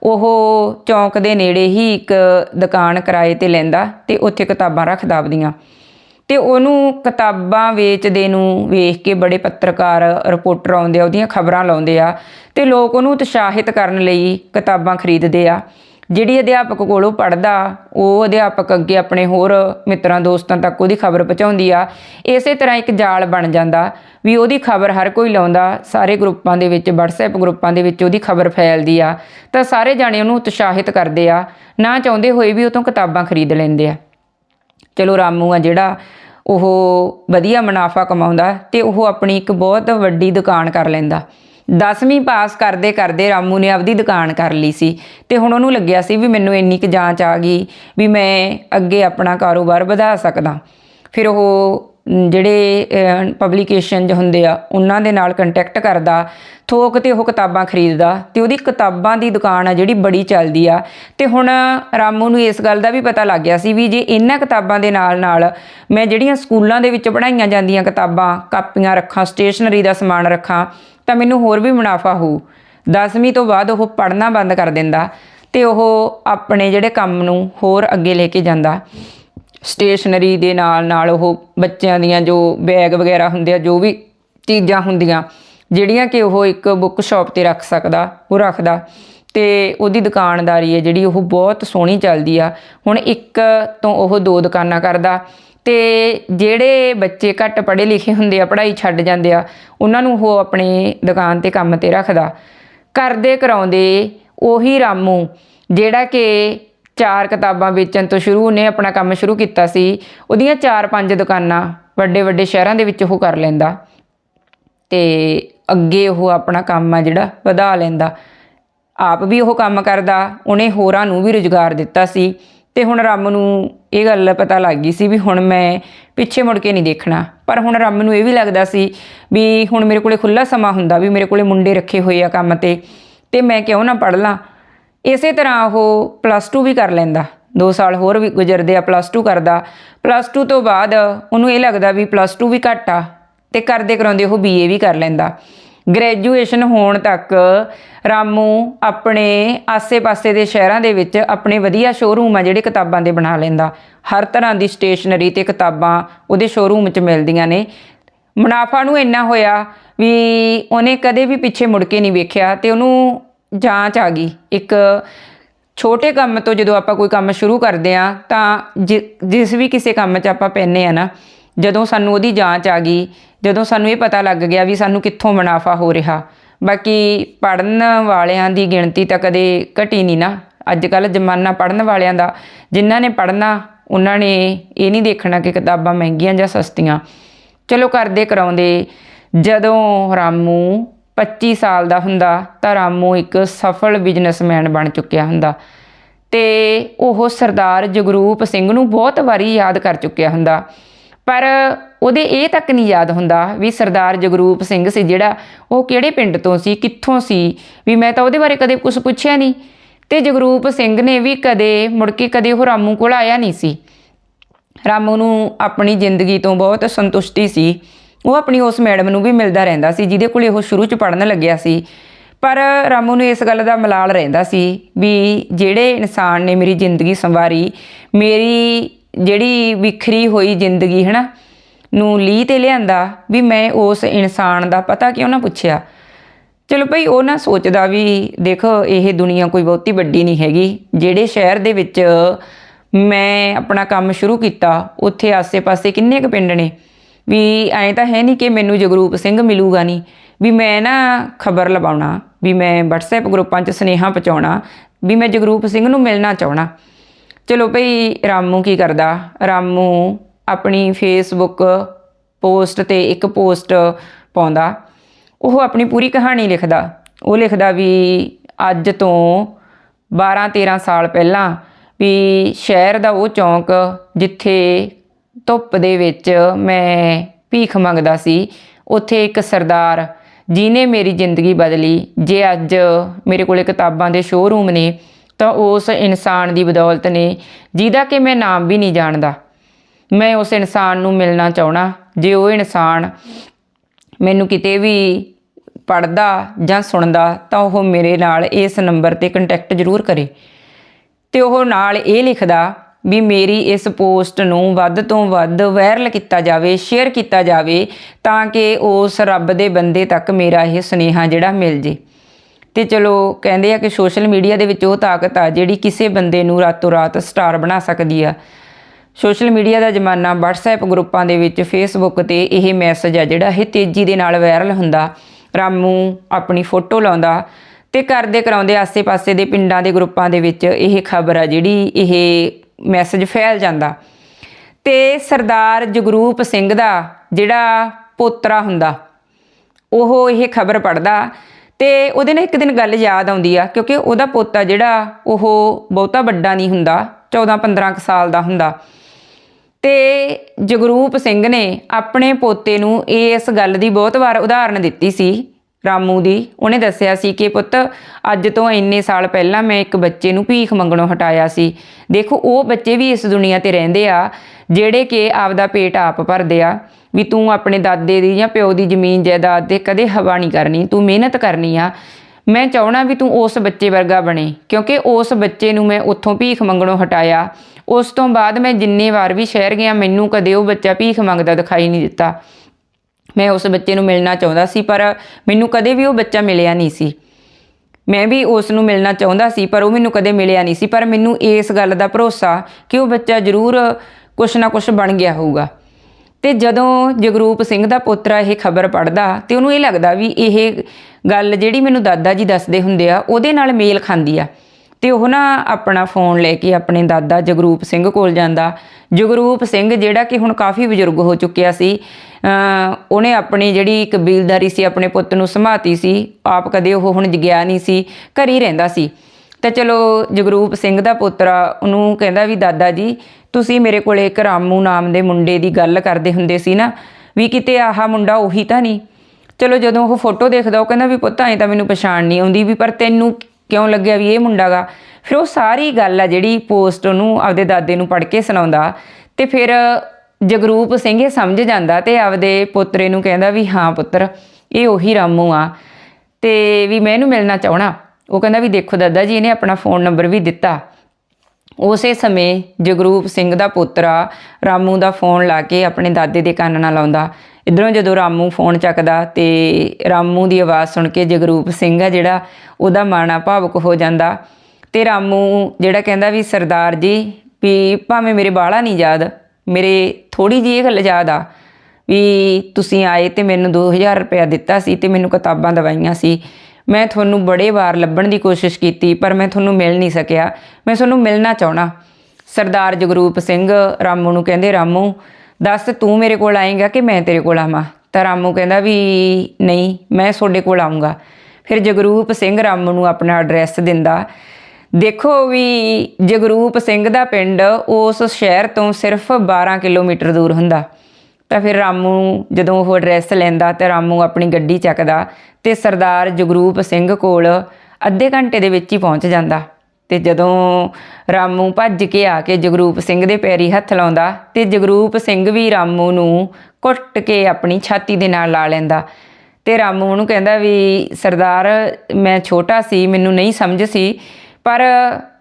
ਉਹ ਚੌਂਕ ਦੇ ਨੇੜੇ ਹੀ ਇੱਕ ਦੁਕਾਨ ਕਿਰਾਏ ਤੇ ਲੈਂਦਾ ਤੇ ਉੱਥੇ ਕਿਤਾਬਾਂ ਰੱਖਦਾ ਆਪਦੀਆਂ ਤੇ ਉਹਨੂੰ ਕਿਤਾਬਾਂ ਵੇਚਦੇ ਨੂੰ ਵੇਖ ਕੇ ਬੜੇ ਪੱਤਰਕਾਰ ਰਿਪੋਰਟਰ ਆਉਂਦੇ ਆ, ਉਹਦੀਆਂ ਖਬਰਾਂ ਲਾਉਂਦੇ ਆ ਤੇ ਲੋਕ ਉਹਨੂੰ ਉਤਸ਼ਾਹਿਤ ਕਰਨ ਲਈ ਕਿਤਾਬਾਂ ਖਰੀਦਦੇ ਆ। ਜਿਹੜੀ ਅਧਿਆਪਕ ਕੋਲੋਂ ਪੜਦਾ ਉਹ ਅਧਿਆਪਕ ਅੱਗੇ ਆਪਣੇ ਹੋਰ ਮਿੱਤਰਾਂ, ਦੋਸਤਾਂ ਤੱਕ ਉਹਦੀ ਖਬਰ ਪਹੁੰਚਾਉਂਦੀ ਆ। ਇਸੇ ਤਰ੍ਹਾਂ ਇੱਕ ਜਾਲ ਬਣ ਜਾਂਦਾ ਵੀ ਉਹਦੀ ਖਬਰ ਹਰ ਕੋਈ ਲਾਉਂਦਾ, ਸਾਰੇ ਗਰੁੱਪਾਂ ਦੇ ਵਿੱਚ, WhatsApp ਗਰੁੱਪਾਂ ਦੇ ਵਿੱਚ ਉਹਦੀ ਖਬਰ ਫੈਲਦੀ ਆ। ਤਾਂ ਸਾਰੇ ਜਾਣੇ ਉਹਨੂੰ ਉਤਸ਼ਾਹਿਤ ਕਰਦੇ ਆ। ਨਾ ਚਾਹੁੰਦੇ ਹੋਏ ਵੀ ਉਹ ਤੋਂ ਕਿਤਾਬਾਂ ਖਰੀਦ ਲੈਂਦੇ ਆ। ਚਲੋ ਰਾਮੂ ਆ ਜਿਹੜਾ ਉਹ ਵਧੀਆ ਮੁਨਾਫਾ ਕਮਾਉਂਦਾ ਤੇ ਉਹ ਆਪਣੀ ਇੱਕ ਬਹੁਤ ਵੱਡੀ ਦੁਕਾਨ ਕਰ ਲੈਂਦਾ। 10ਵੀਂ ਪਾਸ ਕਰਦੇ ਕਰਦੇ ਰਾਮੂ ਨੇ ਆਪਦੀ ਦੁਕਾਨ ਕਰ ਲਈ ਸੀ ਤੇ ਹੁਣ ਉਹਨੂੰ ਲੱਗਿਆ ਸੀ ਵੀ ਮੈਨੂੰ ਇੰਨੀ ਕੁ ਜਾਂਚ ਆ ਗਈ ਵੀ ਮੈਂ ਅੱਗੇ ਆਪਣਾ ਕਾਰੋਬਾਰ ਵਧਾ ਸਕਦਾ। ਫਿਰ ਉਹ ਜਿਹੜੇ ਪਬਲੀਕੇਸ਼ਨ ਹੁੰਦੇ ਆ, ਉਹਨਾਂ ਦੇ ਨਾਲ ਕੰਟੈਕਟ ਕਰਦਾ, ਥੋਕ ਤੇ ਉਹ ਕਿਤਾਬਾਂ ਖਰੀਦਦਾ, ਤੇ ਉਹਦੀ ਕਿਤਾਬਾਂ ਦੀ ਦੁਕਾਨ ਆ ਜਿਹੜੀ ਬੜੀ ਚੱਲਦੀ ਆ। ਤੇ ਹੁਣ ਰਾਮੂ ਨੂੰ ਇਸ ਗੱਲ ਦਾ ਵੀ ਪਤਾ ਲੱਗ ਗਿਆ ਸੀ ਵੀ ਜੇ ਇਹਨਾਂ ਕਿਤਾਬਾਂ ਦੇ ਨਾਲ ਨਾਲ ਮੈਂ ਜਿਹੜੀਆਂ ਸਕੂਲਾਂ ਦੇ ਵਿੱਚ ਪੜ੍ਹਾਈਆਂ ਜਾਂਦੀਆਂ ਕਿਤਾਬਾਂ, ਕਾਪੀਆਂ ਰੱਖਾਂ ਸਟੇਸ਼ਨਰੀ ਦਾ ਸਮਾਨ ਰੱਖਾਂ, ਤਾਂ ਮੈਨੂੰ ਹੋਰ ਵੀ ਮੁਨਾਫਾ ਹੋਊ। 10ਵੀਂ ਤੋਂ ਬਾਅਦ ਉਹ ਪੜ੍ਹਨਾ ਬੰਦ ਕਰ ਦਿੰਦਾ ਤੇ ਉਹ ਆਪਣੇ ਜਿਹੜੇ ਕੰਮ ਨੂੰ ਹੋਰ ਅੱਗੇ ਲੈ ਕੇ ਜਾਂਦਾ। ਸਟੇਸ਼ਨਰੀ ਦੇ ਨਾਲ ਨਾਲ ਉਹ ਬੱਚਿਆਂ ਦੀਆਂ ਜੋ ਬੈਗ ਵਗੈਰਾ ਹੁੰਦੇ ਆ, ਜੋ ਵੀ ਚੀਜ਼ਾਂ ਹੁੰਦੀਆਂ, ਜਿਹੜੀਆਂ ਕਿ ਉਹ ਇੱਕ ਬੁੱਕ ਸ਼ਾਪ ਤੇ ਰੱਖ ਸਕਦਾ, ਉਹ ਰੱਖਦਾ। ਤੇ ਉਹਦੀ ਦੁਕਾਨਦਾਰੀ ਹੈ ਜਿਹੜੀ ਉਹ ਬਹੁਤ ਸੋਹਣੀ ਚੱਲਦੀ ਆ। ਹੁਣ ਇੱਕ ਤੋਂ ਉਹ ਦੋ ਦੁਕਾਨਾਂ ਕਰਦਾ ਤੇ ਜਿਹੜੇ ਬੱਚੇ ਘੱਟ ਪੜ੍ਹੇ ਲਿਖੇ ਹੁੰਦੇ ਆ, ਪੜ੍ਹਾਈ ਛੱਡ ਜਾਂਦੇ ਆ, ਉਹਨਾਂ ਨੂੰ ਉਹ ਆਪਣੀ ਦੁਕਾਨ ਤੇ ਕੰਮ ਤੇ ਰੱਖਦਾ। ਕਰਦੇ ਕਰਾਉਂਦੇ ਉਹੀ ਰਾਮੂ, ਜਿਹੜਾ ਕਿ ਚਾਰ ਕਿਤਾਬਾਂ ਵੇਚਣ ਤੋਂ ਸ਼ੁਰੂ ਉਹਨੇ ਆਪਣਾ ਕੰਮ ਸ਼ੁਰੂ ਕੀਤਾ ਸੀ। ਉਹਦੀਆਂ ਚਾਰ ਪੰਜ ਦੁਕਾਨਾਂ ਵੱਡੇ ਵੱਡੇ ਸ਼ਹਿਰਾਂ ਦੇ ਵਿੱਚ ਉਹ ਕਰ ਲੈਂਦਾ। ਤੇ ਅੱਗੇ ਉਹ ਆਪਣਾ ਕੰਮ ਆ ਜਿਹੜਾ ਵਧਾ ਲੈਂਦਾ। ਆਪ ਵੀ ਉਹ ਕੰਮ ਕਰਦਾ। ਉਹਨੇ ਹੋਰਾਂ ਨੂੰ ਵੀ ਰੁਜ਼ਗਾਰ ਦਿੱਤਾ ਸੀ। ਤੇ ਹੁਣ ਰਾਮ ਨੂੰ ਇਹ ਗੱਲ ਪਤਾ ਲੱਗ ਗਈ ਸੀ ਵੀ ਹੁਣ ਮੈਂ ਪਿੱਛੇ ਮੁੜ ਕੇ ਨਹੀਂ ਦੇਖਣਾ। ਪਰ ਹੁਣ ਰਾਮ ਨੂੰ ਇਹ ਵੀ ਲੱਗਦਾ ਸੀ ਵੀ ਹੁਣ ਮੇਰੇ ਕੋਲੇ ਖੁੱਲਾ ਸਮਾਂ ਹੁੰਦਾ ਵੀ ਮੇਰੇ ਕੋਲੇ ਮੁੰਡੇ ਰੱਖੇ ਹੋਏ ਆ ਕੰਮ ਤੇ। ਤੇ ਮੈਂ ਕਿਉਂ ਨਾ ਪੜ੍ਹ ਲਾਂ। ਇਸੇ ਤਰ੍ਹਾਂ ਉਹ ਪਲੱਸ 2 ਵੀ ਕਰ ਲੈਂਦਾ। 2 ਸਾਲ ਹੋਰ ਵੀ ਗੁਜ਼ਰਦੇ ਆ ਪਲੱਸ 2 ਕਰਦਾ। ਪਲੱਸ 2 ਤੋਂ ਬਾਅਦ ਉਹਨੂੰ ਇਹ ਲੱਗਦਾ ਵੀ ਪਲੱਸ 2 ਵੀ ਘੱਟ ਆ ਤੇ ਕਰਦੇ ਕਰਾਉਂਦੇ ਉਹ ਬੀਏ ਵੀ ਕਰ ਲੈਂਦਾ। ਗ੍ਰੈਜੂਏਸ਼ਨ ਹੋਣ ਤੱਕ ਰਾਮੂ ਆਪਣੇ ਆਸੇ-ਪਾਸੇ ਦੇ ਸ਼ਹਿਰਾਂ ਦੇ ਵਿੱਚ ਆਪਣੇ ਵਧੀਆ ਸ਼ੋਰੂਮ ਆ ਜਿਹੜੇ ਕਿਤਾਬਾਂ ਦੇ ਬਣਾ ਲੈਂਦਾ। ਹਰ ਤਰ੍ਹਾਂ ਦੀ ਸਟੇਸ਼ਨਰੀ ਤੇ ਕਿਤਾਬਾਂ ਉਹਦੇ ਸ਼ੋਰੂਮ 'ਚ ਮਿਲਦੀਆਂ ਨੇ। ਮੁਨਾਫਾ ਨੂੰ ਇੰਨਾ ਹੋਇਆ ਵੀ ਉਹਨੇ ਕਦੇ ਵੀ ਪਿੱਛੇ ਮੁੜ ਕੇ ਨਹੀਂ ਵੇਖਿਆ ਤੇ ਉਹਨੂੰ ਜਾਂਚ ਆ ਗਈ। ਇੱਕ ਛੋਟੇ ਕੰਮ ਤੋਂ ਜਦੋਂ ਆਪਾਂ ਕੋਈ ਕੰਮ ਸ਼ੁਰੂ ਕਰਦੇ ਆ ਤਾਂ ਜਿ- ਜਿਸ ਵੀ ਕਿਸੇ ਕੰਮ 'ਚ ਆਪਾਂ ਪੈਨੇ ਆ ਨਾ, ਜਦੋਂ ਸਾਨੂੰ ਉਹਦੀ ਜਾਂਚ ਆ ਗਈ, ਜਦੋਂ ਸਾਨੂੰ ਇਹ ਪਤਾ ਲੱਗ ਗਿਆ ਵੀ ਸਾਨੂੰ ਕਿੱਥੋਂ ਮੁਨਾਫਾ ਹੋ ਰਿਹਾ। ਬਾਕੀ ਪੜਨ ਵਾਲਿਆਂ ਦੀ ਗਿਣਤੀ ਤਾਂ ਕਦੇ ਘਟੀ ਨਹੀਂ ਨਾ। ਅੱਜ ਕੱਲ ਜ਼ਮਾਨਾ ਪੜਨ ਵਾਲਿਆਂ ਦਾ, ਜਿਨ੍ਹਾਂ ਨੇ ਪੜਨਾ ਉਹਨਾਂ ਨੇ ਇਹ ਨਹੀਂ ਦੇਖਣਾ ਕਿ ਕਿਤਾਬਾਂ ਮਹਿੰਗੀਆਂ ਜਾਂ ਸਸਤੀਆਂ। ਚਲੋ ਕਰਦੇ ਕਰਾਉਂਦੇ। ਜਦੋਂ ਰਾਮੂ 25 ਸਾਲ ਦਾ ਹੁੰਦਾ, ਤਾਂ ਰਾਮੂ ਇੱਕ ਸਫਲ ਬਿਜ਼ਨਸਮੈਨ ਬਣ ਚੁੱਕਿਆ ਹੁੰਦਾ। ਤੇ ਉਹ ਸਰਦਾਰ ਜਗਰੂਪ ਸਿੰਘ ਨੂੰ ਬਹੁਤ ਵਾਰੀ ਯਾਦ ਕਰ ਚੁੱਕਿਆ ਹੁੰਦਾ। ਪਰ ਉਹਦੇ ਇਹ ਤੱਕ ਨਹੀਂ ਯਾਦ ਹੁੰਦਾ ਵੀ ਸਰਦਾਰ ਜਗਰੂਪ ਸਿੰਘ ਸੀ, ਜਿਹੜਾ ਉਹ ਕਿਹੜੇ ਪਿੰਡ ਤੋਂ ਸੀ, ਕਿੱਥੋਂ ਸੀ, ਵੀ ਮੈਂ ਤਾਂ ਉਹਦੇ ਬਾਰੇ ਕਦੇ ਕੁਝ ਪੁੱਛਿਆ ਨਹੀਂ। ਤੇ ਜਗਰੂਪ ਸਿੰਘ ਨੇ ਵੀ ਕਦੇ, ਮੁੜ ਕੇ ਕਦੇ ਉਹ ਰਾਮੂ ਕੋਲ ਆਇਆ ਨਹੀਂ ਸੀ। ਰਾਮੂ ਨੂੰ ਆਪਣੀ ਜ਼ਿੰਦਗੀ ਤੋਂ ਬਹੁਤ ਸੰਤੁਸ਼ਟੀ ਸੀ। ਉਹ ਆਪਣੀ ਉਸ ਮੈਡਮ ਨੂੰ ਵੀ ਮਿਲਦਾ ਰਹਿੰਦਾ ਸੀ, ਜਿਹਦੇ ਕੋਲ ਉਹ ਸ਼ੁਰੂ ਚ ਪੜਨ ਲੱਗਿਆ ਸੀ। ਪਰ ਰਾਮੂ ਨੂੰ ਇਸ ਗੱਲ ਦਾ ਮਲਾਲ ਰਹਿੰਦਾ ਸੀ ਵੀ ਜਿਹੜੇ ਇਨਸਾਨ ਨੇ ਮੇਰੀ ਜ਼ਿੰਦਗੀ ਸੰਵਾਰੀ, ਮੇਰੀ ਜਿਹੜੀ ਵਿਖਰੀ ਹੋਈ ਜ਼ਿੰਦਗੀ ਹੈ ਨਾ ਨੂੰ ਲੀ ਤੇ ਲਿਆਂਦਾ ਵੀ ਮੈਂ ਉਸ ਇਨਸਾਨ ਦਾ ਪਤਾ ਕਿਉਂ ਨਾ ਪੁੱਛਿਆ। ਚਲੋ ਭਈ ਉਹ ਨਾ ਸੋਚਦਾ ਵੀ ਦੇਖੋ, ਇਹ ਦੁਨੀਆ ਕੋਈ ਬਹੁਤੀ ਵੱਡੀ ਨਹੀਂ ਹੈਗੀ। ਜਿਹੜੇ ਸ਼ਹਿਰ ਦੇ ਵਿੱਚ ਮੈਂ ਆਪਣਾ ਕੰਮ ਸ਼ੁਰੂ ਕੀਤਾ, ਉੱਥੇ ਆਸੇ-ਪਾਸੇ ਕਿੰਨੇ ਕੁ ਪਿੰਡ ਨੇ? ਵੀ ਐਂ ਤਾਂ ਹੈ ਨਹੀਂ ਕਿ ਮੈਨੂੰ ਜਗਰੂਪ ਸਿੰਘ ਮਿਲੂਗਾ ਨਹੀਂ। ਵੀ ਮੈਂ ਨਾ ਖਬਰ ਲਵਾਉਣਾ, ਵੀ ਮੈਂ WhatsApp ਗਰੁੱਪਾਂ 'ਚ ਸੁਨੇਹਾ ਪਹੁੰਚਾਉਣਾ, ਵੀ ਮੈਂ ਜਗਰੂਪ ਸਿੰਘ ਨੂੰ ਮਿਲਣਾ ਚਾਹਣਾ ਚਲੋ ਭਈ ਰਾਮੂ ਕੀ ਕਰਦਾ? ਰਾਮੂ ਆਪਣੀ ਫੇਸਬੁੱਕ ਪੋਸਟ ਤੇ ਇੱਕ ਪੋਸਟ ਪਾਉਂਦਾ। ਉਹ ਆਪਣੀ ਪੂਰੀ ਕਹਾਣੀ ਲਿਖਦਾ। ਉਹ ਲਿਖਦਾ ਵੀ ਅੱਜ ਤੋਂ 12 13 ਸਾਲ ਪਹਿਲਾਂ ਵੀ ਸ਼ਹਿਰ ਦਾ ਉਹ ਚੌਂਕ ਜਿੱਥੇ ਧੁੱਪ ਦੇ ਵਿੱਚ ਮੈਂ ਭੀਖ ਮੰਗਦਾ ਸੀ। ਉੱਥੇ ਇੱਕ ਸਰਦਾਰ ਜਿਨੇ ਮੇਰੀ ਜ਼ਿੰਦਗੀ ਬਦਲੀ। ਜੇ ਅੱਜ ਮੇਰੇ ਕੋਲੇ ਕਿਤਾਬਾਂ ਦੇ ਸ਼ੋਰੂਮ ਨੇ, ਤਾਂ ਉਸ ਇਨਸਾਨ ਦੀ ਬਦੌਲਤ ਨੇ, ਜਿਹਦਾ ਕਿ ਮੈਂ ਨਾਮ ਵੀ ਨਹੀਂ ਜਾਣਦਾ। ਮੈਂ ਉਸ ਇਨਸਾਨ ਨੂੰ ਮਿਲਣਾ ਚਾਹਣਾ ਜੇ ਉਹ ਇਨਸਾਨ ਮੈਨੂੰ ਕਿਤੇ ਵੀ ਪੜਦਾ ਜਾਂ ਸੁਣਦਾ, ਤਾਂ ਉਹ ਮੇਰੇ ਨਾਲ ਇਸ ਨੰਬਰ ਤੇ ਕੰਟੈਕਟ ਜ਼ਰੂਰ ਕਰੇ। ਤੇ ਉਹ ਨਾਲ ਇਹ ਲਿਖਦਾ ਵੀ ਮੇਰੀ ਇਸ ਪੋਸਟ ਨੂੰ ਵੱਧ ਤੋਂ ਵੱਧ ਵਾਇਰਲ ਕੀਤਾ ਜਾਵੇ ਸ਼ੇਅਰ ਕੀਤਾ ਜਾਵੇ, ਤਾਂ ਕਿ ਉਸ ਰੱਬ ਦੇ ਬੰਦੇ ਤੱਕ ਮੇਰਾ ਇਹ ਸੁਨੇਹਾ ਜਿਹੜਾ ਮਿਲ ਜੇ। ਤੇ ਚਲੋ, ਕਹਿੰਦੇ ਆ ਕਿ ਸੋਸ਼ਲ ਮੀਡੀਆ ਦੇ ਵਿੱਚ ਉਹ ਤਾਕਤ ਆ ਜਿਹੜੀ ਕਿਸੇ ਬੰਦੇ ਨੂੰ ਰਾਤੋਂ ਰਾਤ ਸਟਾਰ ਬਣਾ ਸਕਦੀ ਆ। ਸੋਸ਼ਲ ਮੀਡੀਆ ਦਾ ਜ਼ਮਾਨਾ WhatsApp ਗਰੁੱਪਾਂ ਦੇ ਵਿੱਚ, Facebook ਤੇ ਇਹ ਮੈਸੇਜ ਆ ਜਿਹੜਾ ਇਹ ਤੇਜ਼ੀ ਦੇ ਨਾਲ ਵਾਇਰਲ ਹੁੰਦਾ। ਰਾਮੂ ਆਪਣੀ ਫੋਟੋ ਲਾਉਂਦਾ ਤੇ ਕਰਦੇ ਕਰਾਉਂਦੇ ਆਸੇ-ਪਾਸੇ ਦੇ ਪਿੰਡਾਂ ਦੇ ਗਰੁੱਪਾਂ ਦੇ ਵਿੱਚ ਇਹ ਖਬਰ ਆ ਜਿਹੜੀ ਇਹ ਮੈਸੇਜ ਫੈਲ ਜਾਂਦਾ। ਤੇ ਸਰਦਾਰ ਜਗਰੂਪ ਸਿੰਘ ਦਾ ਜਿਹੜਾ ਪੋਤਰਾ ਹੁੰਦਾ, ਉਹ ਇਹ ਖਬਰ ਪੜਦਾ ਤੇ ਉਹਦੇ ਨਾਲ ਇੱਕ ਦਿਨ ਗੱਲ ਯਾਦ ਆਉਂਦੀ ਆ, ਕਿਉਂਕਿ ਉਹਦਾ ਪੋਤਾ ਜਿਹੜਾ ਉਹ ਬਹੁਤਾ ਵੱਡਾ ਨਹੀਂ ਹੁੰਦਾ 14 15 ਕੁ ਸਾਲ ਦਾ ਹੁੰਦਾ। ਤੇ ਜਗਰੂਪ ਸਿੰਘ ਨੇ ਆਪਣੇ ਪੋਤੇ ਨੂੰ ਇਸ ਗੱਲ ਦੀ ਬਹੁਤ ਵਾਰ ਉਦਾਹਰਨ ਦਿੱਤੀ ਸੀ ਰਾਮੂ ਦੀ। ਉਹਨੇ ਦੱਸਿਆ ਸੀ ਕਿ ਪੁੱਤ, ਅੱਜ ਤੋਂ ਇੰਨੇ ਸਾਲ ਪਹਿਲਾਂ ਮੈਂ ਇੱਕ ਬੱਚੇ ਨੂੰ ਭੀਖ ਮੰਗਣੋਂ ਹਟਾਇਆ ਸੀ। ਦੇਖੋ, ਉਹ ਬੱਚੇ ਵੀ ਇਸ ਦੁਨੀਆ ਤੇ ਰਹਿੰਦੇ ਆ, ਜਿਹੜੇ ਕਿ ਆਪਦਾ ਪੇਟ ਆਪ ਭਰਦੇ ਆ। ਵੀ ਤੂੰ ਆਪਣੇ ਦਾਦੇ ਦੀ ਜਾਂ ਪਿਓ ਦੀ ਜ਼ਮੀਨ ਜਾਇਦਾਦ ਤੇ ਕਦੇ ਹਵਾ ਨਹੀਂ ਕਰਨੀ, ਤੂੰ ਮਿਹਨਤ ਕਰਨੀ ਆ। ਮੈਂ ਚਾਹਣਾ ਵੀ ਤੂੰ ਉਸ ਬੱਚੇ ਵਰਗਾ ਬਣੇ, ਕਿਉਂਕਿ ਉਸ ਬੱਚੇ ਨੂੰ ਮੈਂ ਉੱਥੋਂ ਭੀਖ ਮੰਗਣੋਂ ਹਟਾਇਆ। ਉਸ ਤੋਂ ਬਾਅਦ ਮੈਂ ਜਿੰਨੇ ਵਾਰ ਵੀ ਸ਼ਹਿਰ ਗਿਆ, ਮੈਨੂੰ ਕਦੇ ਉਹ ਬੱਚਾ ਭੀਖ ਮੰਗਦਾ ਦਿਖਾਈ ਨਹੀਂ ਦਿੱਤਾ। ਮੈਂ ਉਸ ਬੱਚੇ ਨੂੰ ਮਿਲਣਾ ਚਾਹੁੰਦਾ ਸੀ, ਪਰ ਮੈਨੂੰ ਕਦੇ ਵੀ ਉਹ ਬੱਚਾ ਮਿਲਿਆ ਨਹੀਂ ਸੀ। ਮੈਂ ਵੀ ਉਸ ਨੂੰ ਮਿਲਣਾ ਚਾਹੁੰਦਾ ਸੀ, ਪਰ ਉਹ ਮੈਨੂੰ ਕਦੇ ਮਿਲਿਆ ਨਹੀਂ ਸੀ। ਪਰ ਮੈਨੂੰ ਇਸ ਗੱਲ ਦਾ ਭਰੋਸਾ ਕਿ ਉਹ ਬੱਚਾ ਜ਼ਰੂਰ ਕੁਛ ਨਾ ਕੁਛ ਬਣ ਗਿਆ ਹੋਊਗਾ। ਤੇ ਜਦੋਂ ਜਗਰੂਪ ਸਿੰਘ ਦਾ ਪੋਤਰਾ ਇਹ ਖਬਰ ਪੜਦਾ ਤੇ ਉਹਨੂੰ ਇਹ ਲੱਗਦਾ ਵੀ ਇਹ ਗੱਲ ਜਿਹੜੀ ਮੈਨੂੰ ਦਾਦਾ ਜੀ ਦੱਸਦੇ ਹੁੰਦੇ ਆ, ਉਹਦੇ ਨਾਲ ਮੇਲ ਖਾਂਦੀ ਆ। ਤੇ ਉਹ ਨਾ ਆਪਣਾ ਫੋਨ ਲੈ ਕੇ ਆਪਣੇ ਦਾਦਾ ਜਗਰੂਪ ਸਿੰਘ ਕੋਲ ਜਾਂਦਾ। ਜਗਰੂਪ ਸਿੰਘ ਜਿਹੜਾ ਕਿ ਹੁਣ ਕਾਫੀ ਬਜ਼ੁਰਗ ਹੋ ਚੁੱਕਿਆ ਸੀ ਉਹਨੇ ਆਪਣੀ ਜਿਹੜੀ ਕਬੀਲਦਾਰੀ ਸੀ ਆਪਣੇ ਪੁੱਤ ਨੂੰ ਸੰਭਾਤੀ ਸੀ, ਆਪ ਕਦੇ ਉਹ ਹੁਣ ਜਗਿਆ ਨਹੀਂ ਸੀ, ਘਰ ਹੀ ਰਹਿੰਦਾ ਸੀ। ਤਾਂ ਚਲੋ ਜਗਰੂਪ ਸਿੰਘ ਦਾ ਪੋਤਰਾ ਉਹਨੂੰ ਕਹਿੰਦਾ ਵੀ ਦਾਦਾ ਜੀ, ਤੁਸੀਂ ਮੇਰੇ ਕੋਲੇ ਇੱਕ ਰਾਮੂ ਨਾਮ ਦੇ ਮੁੰਡੇ ਦੀ ਗੱਲ ਕਰਦੇ ਹੁੰਦੇ ਸੀ ਨਾ, ਵੀ ਕਿਤੇ ਆਹਾ ਮੁੰਡਾ ਉਹੀ ਤਾਂ ਨਹੀਂ। ਚਲੋ ਜਦੋਂ ਉਹ ਫੋਟੋ ਦੇਖਦਾ, ਉਹ ਕਹਿੰਦਾ ਵੀ ਪੁੱਤ, ਐਂ ਤਾਂ ਮੈਨੂੰ ਪਛਾਣ ਨਹੀਂ ਆਉਂਦੀ ਵੀ ਪਰ ਤੈਨੂੰ ਕਿਉਂ ਲੱਗਿਆ ਵੀ ਇਹ ਮੁੰਡਾ ਗਾ? ਫਿਰ ਉਹ ਸਾਰੀ ਗੱਲ ਆ ਜਿਹੜੀ ਪੋਸਟ ਉਹਨੂੰ ਆਪਦੇ ਦਾਦੇ ਨੂੰ ਪੜ੍ਹ ਕੇ ਸੁਣਾਉਂਦਾ ਤੇ ਫਿਰ ਜਗਰੂਪ ਸਿੰਘ ਇਹ ਸਮਝ ਜਾਂਦਾ ਤੇ ਆਪਦੇ ਪੋਤਰੇ ਨੂੰ ਕਹਿੰਦਾ ਵੀ ਹਾਂ ਪੁੱਤਰ, ਇਹ ਉਹੀ ਰਾਮੂ ਆ। ਤੇ ਵੀ ਮੈਂ ਇਹਨੂੰ ਮਿਲਣਾ ਚਾਹਣਾ। ਉਹ ਕਹਿੰਦਾ ਵੀ ਦੇਖੋ ਦਾਦਾ ਜੀ, ਇਹਨੇ ਆਪਣਾ ਫੋਨ ਨੰਬਰ ਵੀ ਦਿੱਤਾ। ਉਸੇ ਸਮੇਂ ਜਗਰੂਪ ਸਿੰਘ ਦਾ ਪੁੱਤਰਾ ਰਾਮੂ ਦਾ ਫੋਨ ਲਾ ਕੇ ਆਪਣੇ ਦਾਦੇ ਦੇ ਕੰਨ ਨਾਲ ਲਾਉਂਦਾ ਇਧਰੋਂ ਜਦੋਂ ਰਾਮੂ ਫੋਨ ਚੱਕਦਾ ਤੇ ਰਾਮੂ ਦੀ ਆਵਾਜ਼ ਸੁਣ ਕੇ ਜਗਰੂਪ ਸਿੰਘ ਆ ਜਿਹੜਾ, ਉਹਦਾ ਮਾਣਾ ਭਾਵੁਕ ਹੋ ਜਾਂਦਾ। ਤੇ ਰਾਮੂ ਜਿਹੜਾ ਕਹਿੰਦਾ ਵੀ, ਸਰਦਾਰ ਜੀ, ਵੀ ਭਾਵੇਂ ਮੇਰੇ ਬਾਲਾ ਨਹੀਂ ਯਾਦ, ਮੇਰੇ ਥੋੜੀ ਜਿਹੀ ਇਹ ਗੱਲ ਯਾਦ ਆ, ਵੀ ਤੁਸੀਂ ਆਏ ਤੇ ਮੈਨੂੰ 2000 ਰੁਪਇਆ ਦਿੱਤਾ ਸੀ ਤੇ ਮੈਨੂੰ ਕਿਤਾਬਾਂ ਦਵਾਈਆਂ ਸੀ। ਮੈਂ ਤੁਹਾਨੂੰ ਬੜੇ ਵਾਰ ਲੱਭਣ ਦੀ ਕੋਸ਼ਿਸ਼ ਕੀਤੀ, ਪਰ ਮੈਂ ਤੁਹਾਨੂੰ ਮਿਲ ਨਹੀਂ ਸਕਿਆ। ਮੈਂ ਤੁਹਾਨੂੰ ਮਿਲਣਾ ਚਾਹਣਾ ਸਰਦਾਰ ਜਗਰੂਪ ਸਿੰਘ ਰਾਮੂ ਨੂੰ ਕਹਿੰਦੇ, ਰਾਮੂ ਦੱਸ, ਤੂੰ ਮੇਰੇ ਕੋਲ ਆਏਗਾ ਕਿ ਮੈਂ ਤੇਰੇ ਕੋਲ ਆਵਾਂ? ਤਾਂ ਰਾਮੂ ਕਹਿੰਦਾ ਵੀ ਨਹੀਂ, ਮੈਂ ਤੁਹਾਡੇ ਕੋਲ ਆਉਂਗਾ ਫਿਰ ਜਗਰੂਪ ਸਿੰਘ ਰਾਮੂ ਨੂੰ ਆਪਣਾ ਐਡਰੈਸ ਦਿੰਦਾ। ਦੇਖੋ ਵੀ ਜਗਰੂਪ ਸਿੰਘ ਦਾ ਪਿੰਡ ਉਸ ਸ਼ਹਿਰ ਤੋਂ ਸਿਰਫ 12 ਕਿਲੋਮੀਟਰ ਦੂਰ ਹੁੰਦਾ। ਤਾਂ ਫਿਰ ਰਾਮੂ ਜਦੋਂ ਉਹ ਐਡਰੈਸ ਲੈਂਦਾ ਤੇ ਰਾਮੂ ਆਪਣੀ ਗੱਡੀ ਚੱਕਦਾ ਤੇ ਸਰਦਾਰ ਜਗਰੂਪ ਸਿੰਘ ਕੋਲ ਅੱਧੇ ਘੰਟੇ ਦੇ ਵਿੱਚ ਹੀ ਪਹੁੰਚ ਜਾਂਦਾ। ਤੇ ਜਦੋਂ ਰਾਮੂ ਭੱਜ ਕੇ ਆ ਕੇ ਜਗਰੂਪ ਸਿੰਘ ਦੇ ਪੈਰੀ ਹੱਥ ਲਾਉਂਦਾ ਤੇ ਜਗਰੂਪ ਸਿੰਘ ਵੀ ਰਾਮੂ ਨੂੰ ਕੁੱਟ ਕੇ ਆਪਣੀ ਛਾਤੀ ਦੇ ਨਾਲ ਲਾ ਲੈਂਦਾ। ਤੇ ਰਾਮੂ ਉਹਨੂੰ ਕਹਿੰਦਾ ਵੀ, ਸਰਦਾਰ, ਮੈਂ ਛੋਟਾ ਸੀ, ਮੈਨੂੰ ਨਹੀਂ ਸਮਝ ਸੀ, ਪਰ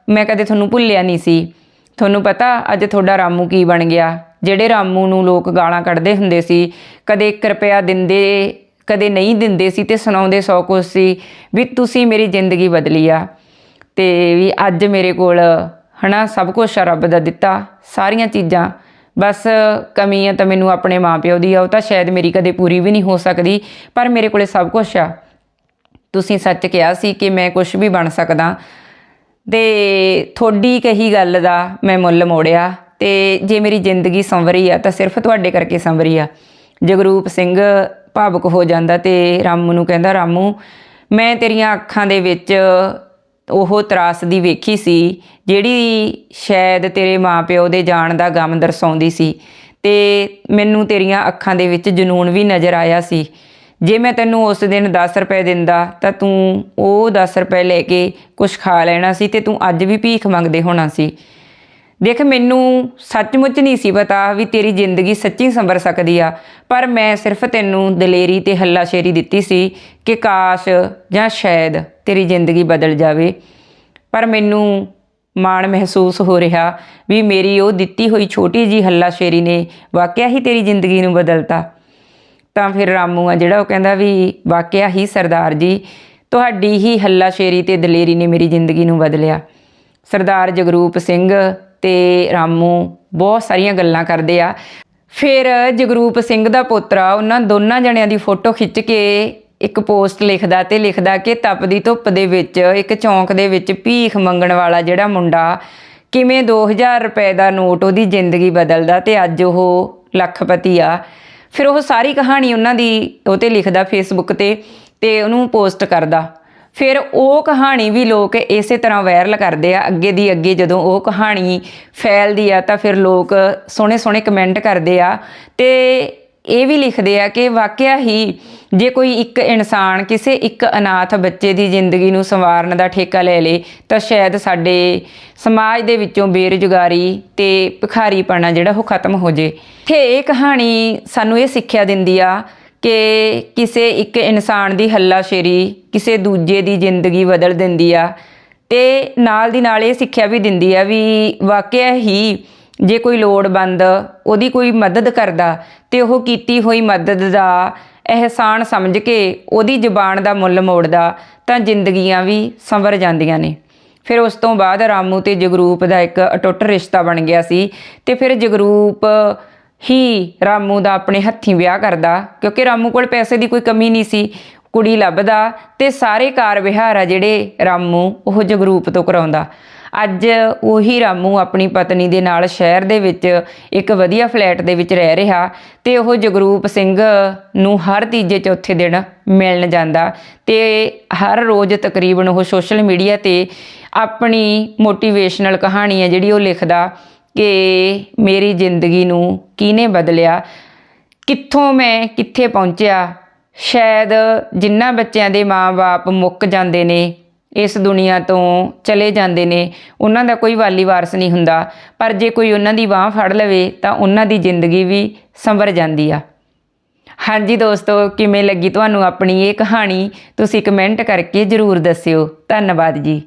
ਮੈਂ ਕਦੇ ਤੁਹਾਨੂੰ ਭੁੱਲਿਆ ਨਹੀਂ ਸੀ। ਤੁਹਾਨੂੰ ਪਤਾ, ਅੱਜ ਤੁਹਾਡਾ ਰਾਮੂ ਕੀ ਬਣ ਗਿਆ? ਜਿਹੜੇ ਰਾਮੂ ਨੂੰ ਲੋਕ ਗਾਲਾਂ ਕੱਢਦੇ ਹੁੰਦੇ ਸੀ, ਕਦੇ 1 ਰੁਪਿਆ ਦਿੰਦੇ, ਕਦੇ ਨਹੀਂ ਦਿੰਦੇ ਸੀ ਤੇ ਸੁਣਾਉਂਦੇ ਸੌ ਕੁਛ ਸੀ ਵੀ ਤੁਸੀਂ ਮੇਰੀ ਜ਼ਿੰਦਗੀ ਬਦਲੀ ਆ। ਤੇ ਵੀ ਅੱਜ ਮੇਰੇ ਕੋਲ, ਹਨਾ, ਸਭ ਕੁਝ ਰੱਬ ਦਾ ਦਿੱਤਾ, ਸਾਰੀਆਂ ਚੀਜ਼ਾਂ। ਬਸ ਕਮੀ ਆ ਤਾਂ ਮੈਨੂੰ ਆਪਣੇ ਮਾਪਿਓ ਦੀ ਆ, ਉਹ ਤਾਂ ਸ਼ਾਇਦ ਮੇਰੀ ਕਦੇ ਪੂਰੀ ਵੀ ਨਹੀਂ ਹੋ ਸਕਦੀ, ਪਰ ਮੇਰੇ ਕੋਲੇ ਸਭ ਕੁਝ ਆ। ਤੁਸੀਂ ਸੱਚ ਕਿਹਾ ਸੀ ਕਿ ਮੈਂ ਕੁਝ ਵੀ ਬਣ ਸਕਦਾ। ਤੇ ਤੁਹਾਡੀ ਕਹੀ ਗੱਲ ਦਾ ਮੈਂ ਮੁੱਲ ਮੋੜਿਆ, ਤੇ ਜੇ ਮੇਰੀ ਜ਼ਿੰਦਗੀ ਸੰਵਰੀ ਆ ਤਾਂ ਸਿਰਫ ਤੁਹਾਡੇ ਕਰਕੇ ਸੰਵਰੀ ਆ। ਜਗਰੂਪ ਸਿੰਘ ਭਾਵੁਕ ਹੋ ਜਾਂਦਾ ਤੇ ਰਾਮੂ ਨੂੰ ਕਹਿੰਦਾ, ਰਾਮੂ, ਮੈਂ ਤੇਰੀਆਂ ਅੱਖਾਂ ਦੇ ਵਿੱਚ ਉਹ ਤਰਾਸਦੀ ਵੇਖੀ ਸੀ, ਜਿਹੜੀ ਸ਼ਾਇਦ ਤੇਰੇ ਮਾਪਿਓ ਦੇ ਜਾਣ ਦਾ ਗਮ ਦਰਸਾਉਂਦੀ ਸੀ ਤੇ ਮੈਨੂੰ ਤੇਰੀਆਂ ਅੱਖਾਂ ਦੇ ਵਿੱਚ ਜਨੂਨ ਵੀ ਨਜ਼ਰ ਆਇਆ ਸੀ। ਜੇ ਮੈਂ ਤੈਨੂੰ ਉਸ ਦਿਨ 10 ਰੁਪਏ ਦਿੰਦਾ, ਤਾਂ ਤੂੰ ਉਹ 10 ਰੁਪਏ ਲੈ ਕੇ ਕੁਝ ਖਾ ਲੈਣਾ ਸੀ ਤੇ ਤੂੰ ਅੱਜ ਵੀ ਭੀਖ ਮੰਗਦੇ ਹੋਣਾ ਸੀ। ਦੇਖ, ਮੈਨੂੰ ਸੱਚਮੁੱਚ ਨਹੀਂ ਸੀ ਪਤਾ ਵੀ ਤੇਰੀ ਜ਼ਿੰਦਗੀ ਸੱਚੀ ਸੰਵਰ ਸਕਦੀ ਆ, ਪਰ ਮੈਂ ਸਿਰਫ ਤੈਨੂੰ ਦਲੇਰੀ ਤੇ ਹੱਲਾਸ਼ੇਰੀ ਦਿੱਤੀ ਸੀ ਕਿ ਕਾਸ਼ ਜਾਂ ਸ਼ਾਇਦ ਤੇਰੀ ਜ਼ਿੰਦਗੀ ਬਦਲ ਜਾਵੇ। ਪਰ ਮੈਨੂੰ ਮਾਣ ਮਹਿਸੂਸ ਹੋ ਰਿਹਾ ਵੀ ਮੇਰੀ ਉਹ ਦਿੱਤੀ ਹੋਈ ਛੋਟੀ ਜੀ ਹੱਲਾਸ਼ੇਰੀ ਨੇ ਵਾਕਿਆ ਹੀ ਤੇਰੀ ਜ਼ਿੰਦਗੀ ਨੂੰ ਬਦਲਤਾ। ਤਾਂ ਫਿਰ ਰਾਮੂ ਆ, ਜਿਹੜਾ ਉਹ ਕਹਿੰਦਾ ਵੀ ਵਾਕਿਆ ਹੀ ਸਰਦਾਰ ਜੀ, ਤੁਹਾਡੀ ਹੀ ਹੱਲਾਸ਼ੇਰੀ ਤੇ ਦਲੇਰੀ ਨੇ ਮੇਰੀ ਜ਼ਿੰਦਗੀ ਨੂੰ ਬਦਲਿਆ। ਸਰਦਾਰ ਜਗਰੂਪ ਸਿੰਘ ਤੇ ਰਾਮੂ ਬਹੁਤ ਸਾਰੀਆਂ ਗੱਲਾਂ ਕਰਦੇ ਆ। ਫਿਰ ਜਗਰੂਪ ਸਿੰਘ ਦਾ ਪੋਤਰਾ, ਉਹਨਾਂ ਦੋਨਾਂ ਜਣਿਆਂ ਦੀ ਫੋਟੋ ਖਿੱਚ ਕੇ ਇੱਕ ਪੋਸਟ ਲਿਖਦਾ ਤੇ ਲਿਖਦਾ ਕਿ ਤਪਦੀ ਧੁੱਪ ਦੇ ਵਿੱਚ, ਇੱਕ ਚੌਂਕ ਦੇ ਵਿੱਚ ਭੀਖ ਮੰਗਣ ਵਾਲਾ ਜਿਹੜਾ ਮੁੰਡਾ ਕਿਵੇਂ 2000 ਰੁਪਏ ਦਾ ਨੋਟ ਉਹਦੀ ਜ਼ਿੰਦਗੀ ਬਦਲਦਾ ਤੇ ਅੱਜ ਉਹ ਲੱਖਪਤੀ ਆ। ਫਿਰ ਉਹ ਸਾਰੀ ਕਹਾਣੀ ਉਹਨਾਂ ਦੀ ਉਹ ਤੇ ਲਿਖਦਾ ਫੇਸਬੁੱਕ ਤੇ ਤੇ ਉਹਨੂੰ ਪੋਸਟ ਕਰਦਾ। ਫਿਰ ਉਹ ਕਹਾਣੀ ਵੀ ਲੋਕ ਇਸੇ ਤਰ੍ਹਾਂ ਵਾਇਰਲ ਕਰਦੇ ਆ, ਅੱਗੇ ਦੀ ਅੱਗੇ ਜਦੋਂ ਉਹ ਕਹਾਣੀ ਫੈਲਦੀ ਆ ਤਾਂ ਫਿਰ ਲੋਕ ਸੋਹਣੇ ਸੋਹਣੇ ਕਮੈਂਟ ਕਰਦੇ ਆ ਤੇ ਇਹ ਵੀ ਲਿਖਦੇ ਆ ਕਿ ਵਾਕਿਆ ਹੀ ਜੇ ਕੋਈ ਇੱਕ ਇਨਸਾਨ ਕਿਸੇ ਇੱਕ ਅਨਾਥ ਬੱਚੇ ਦੀ ਜ਼ਿੰਦਗੀ ਨੂੰ ਸੰਵਾਰਨ ਦਾ ਠੇਕਾ ਲੈ ਲੇ, ਤਾਂ ਸ਼ਾਇਦ ਸਾਡੇ ਸਮਾਜ ਦੇ ਵਿੱਚੋਂ ਬੇਰੁਜ਼ਗਾਰੀ ਤੇ ਭਿਖਾਰੀਪਣਾ ਜਿਹੜਾ ਉਹ ਖਤਮ ਹੋ ਜੇ। ਤੇ ਇਹ ਕਹਾਣੀ ਸਾਨੂੰ ਇਹ ਸਿੱਖਿਆ ਦਿੰਦੀ ਆ ਕਿ ਕਿਸੇ ਇੱਕ ਇਨਸਾਨ ਦੀ ਹੱਲਾਸ਼ੇਰੀ ਕਿਸੇ ਦੂਜੇ ਦੀ ਜ਼ਿੰਦਗੀ ਬਦਲ ਦਿੰਦੀ ਆ। ਤੇ ਨਾਲ ਦੀ ਨਾਲ ਇਹ ਸਿੱਖਿਆ ਵੀ ਦਿੰਦੀ ਆ ਵੀ ਵਾਕਿਆ ਹੀ ਜੇ ਕੋਈ ਲੋੜਵੰਦ ਉਹਦੀ ਕੋਈ ਮਦਦ ਕਰਦਾ ਤੇ ਉਹ ਕੀਤੀ ਹੋਈ ਮਦਦ ਦਾ ਅਹਿਸਾਨ ਸਮਝ ਕੇ ਉਹਦੀ ਜ਼ੁਬਾਨ ਦਾ ਮੁੱਲ ਮੋੜਦਾ ਤਾਂ ਜ਼ਿੰਦਗੀਆਂ ਵੀ ਸੰਵਰ ਜਾਂਦੀਆਂ ਨੇ। ਫਿਰ ਉਸ ਤੋਂ ਬਾਅਦ ਰਾਮੂ ਤੇ ਜਗਰੂਪ ਦਾ ਇੱਕ ਅਟੁੱਟ ਰਿਸ਼ਤਾ ਬਣ ਗਿਆ ਸੀ ਤੇ ਫਿਰ ਜਗਰੂਪ ਹੀ ਰਾਮੂ ਦਾ ਆਪਣੇ ਹੱਥੀਂ ਵਿਆਹ ਕਰਦਾ, ਕਿਉਂਕਿ ਰਾਮੂ ਕੋਲ ਪੈਸੇ ਦੀ ਕੋਈ ਕਮੀ ਨਹੀਂ ਸੀ। ਕੁੜੀ ਲੱਭਦਾ ਤੇ ਸਾਰੇ ਕਾਰ ਵਿਹਾਰ ਆ ਜਿਹੜੇ ਰਾਮੂ ਉਹ ਜਗਰੂਪ ਤੋਂ ਕਰਾਉਂਦਾ। ਅੱਜ ਉਹੀ ਰਾਮੂ ਆਪਣੀ ਪਤਨੀ ਦੇ ਨਾਲ ਸ਼ਹਿਰ ਦੇ ਵਿੱਚ ਇੱਕ ਵਧੀਆ ਫਲੈਟ ਦੇ ਵਿੱਚ ਰਹਿ ਰਿਹਾ ਤੇ ਉਹ ਜਗਰੂਪ ਸਿੰਘ ਨੂੰ ਹਰ ਤੀਜੇ ਚੌਥੇ ਦਿਨ ਮਿਲਣ ਜਾਂਦਾ ਤੇ ਹਰ ਰੋਜ਼ ਤਕਰੀਬਨ ਉਹ ਸੋਸ਼ਲ ਮੀਡੀਆ ਤੇ ਆਪਣੀ ਮੋਟੀਵੇਸ਼ਨਲ ਕਹਾਣੀ ਹੈ ਜਿਹੜੀ ਉਹ ਲਿਖਦਾ। ਕਿ ਮੇਰੀ ਜ਼ਿੰਦਗੀ ਨੂੰ ਕਿਹਨੇ ਬਦਲਿਆ? ਕਿੱਥੋਂ ਮੈਂ ਕਿੱਥੇ ਪਹੁੰਚਿਆ? ਸ਼ਾਇਦ ਜਿਨ੍ਹਾਂ ਬੱਚਿਆਂ ਦੇ ਮਾਪੇ ਮੁੱਕ ਜਾਂਦੇ ਨੇ, ਇਸ ਦੁਨੀਆ ਤੋਂ ਚਲੇ ਜਾਂਦੇ ਨੇ, ਉਹਨਾਂ ਦਾ ਕੋਈ ਵਾਲੀ ਵਾਰਸ ਨਹੀਂ ਹੁੰਦਾ। ਪਰ ਜੇ ਕੋਈ ਉਹਨਾਂ ਦੀ ਬਾਹ ਫੜ ਲਵੇ, ਤਾਂ ਉਹਨਾਂ ਦੀ ਜ਼ਿੰਦਗੀ ਵੀ ਸੰਵਰ ਜਾਂਦੀ ਆ। ਹਾਂਜੀ ਦੋਸਤੋ, ਕਿਵੇਂ ਲੱਗੀ ਤੁਹਾਨੂੰ ਆਪਣੀ ਇਹ ਕਹਾਣੀ? ਤੁਸੀਂ ਕਮੈਂਟ ਕਰਕੇ ਜਰੂਰ ਦੱਸਿਓ। ਧੰਨਵਾਦ ਜੀ।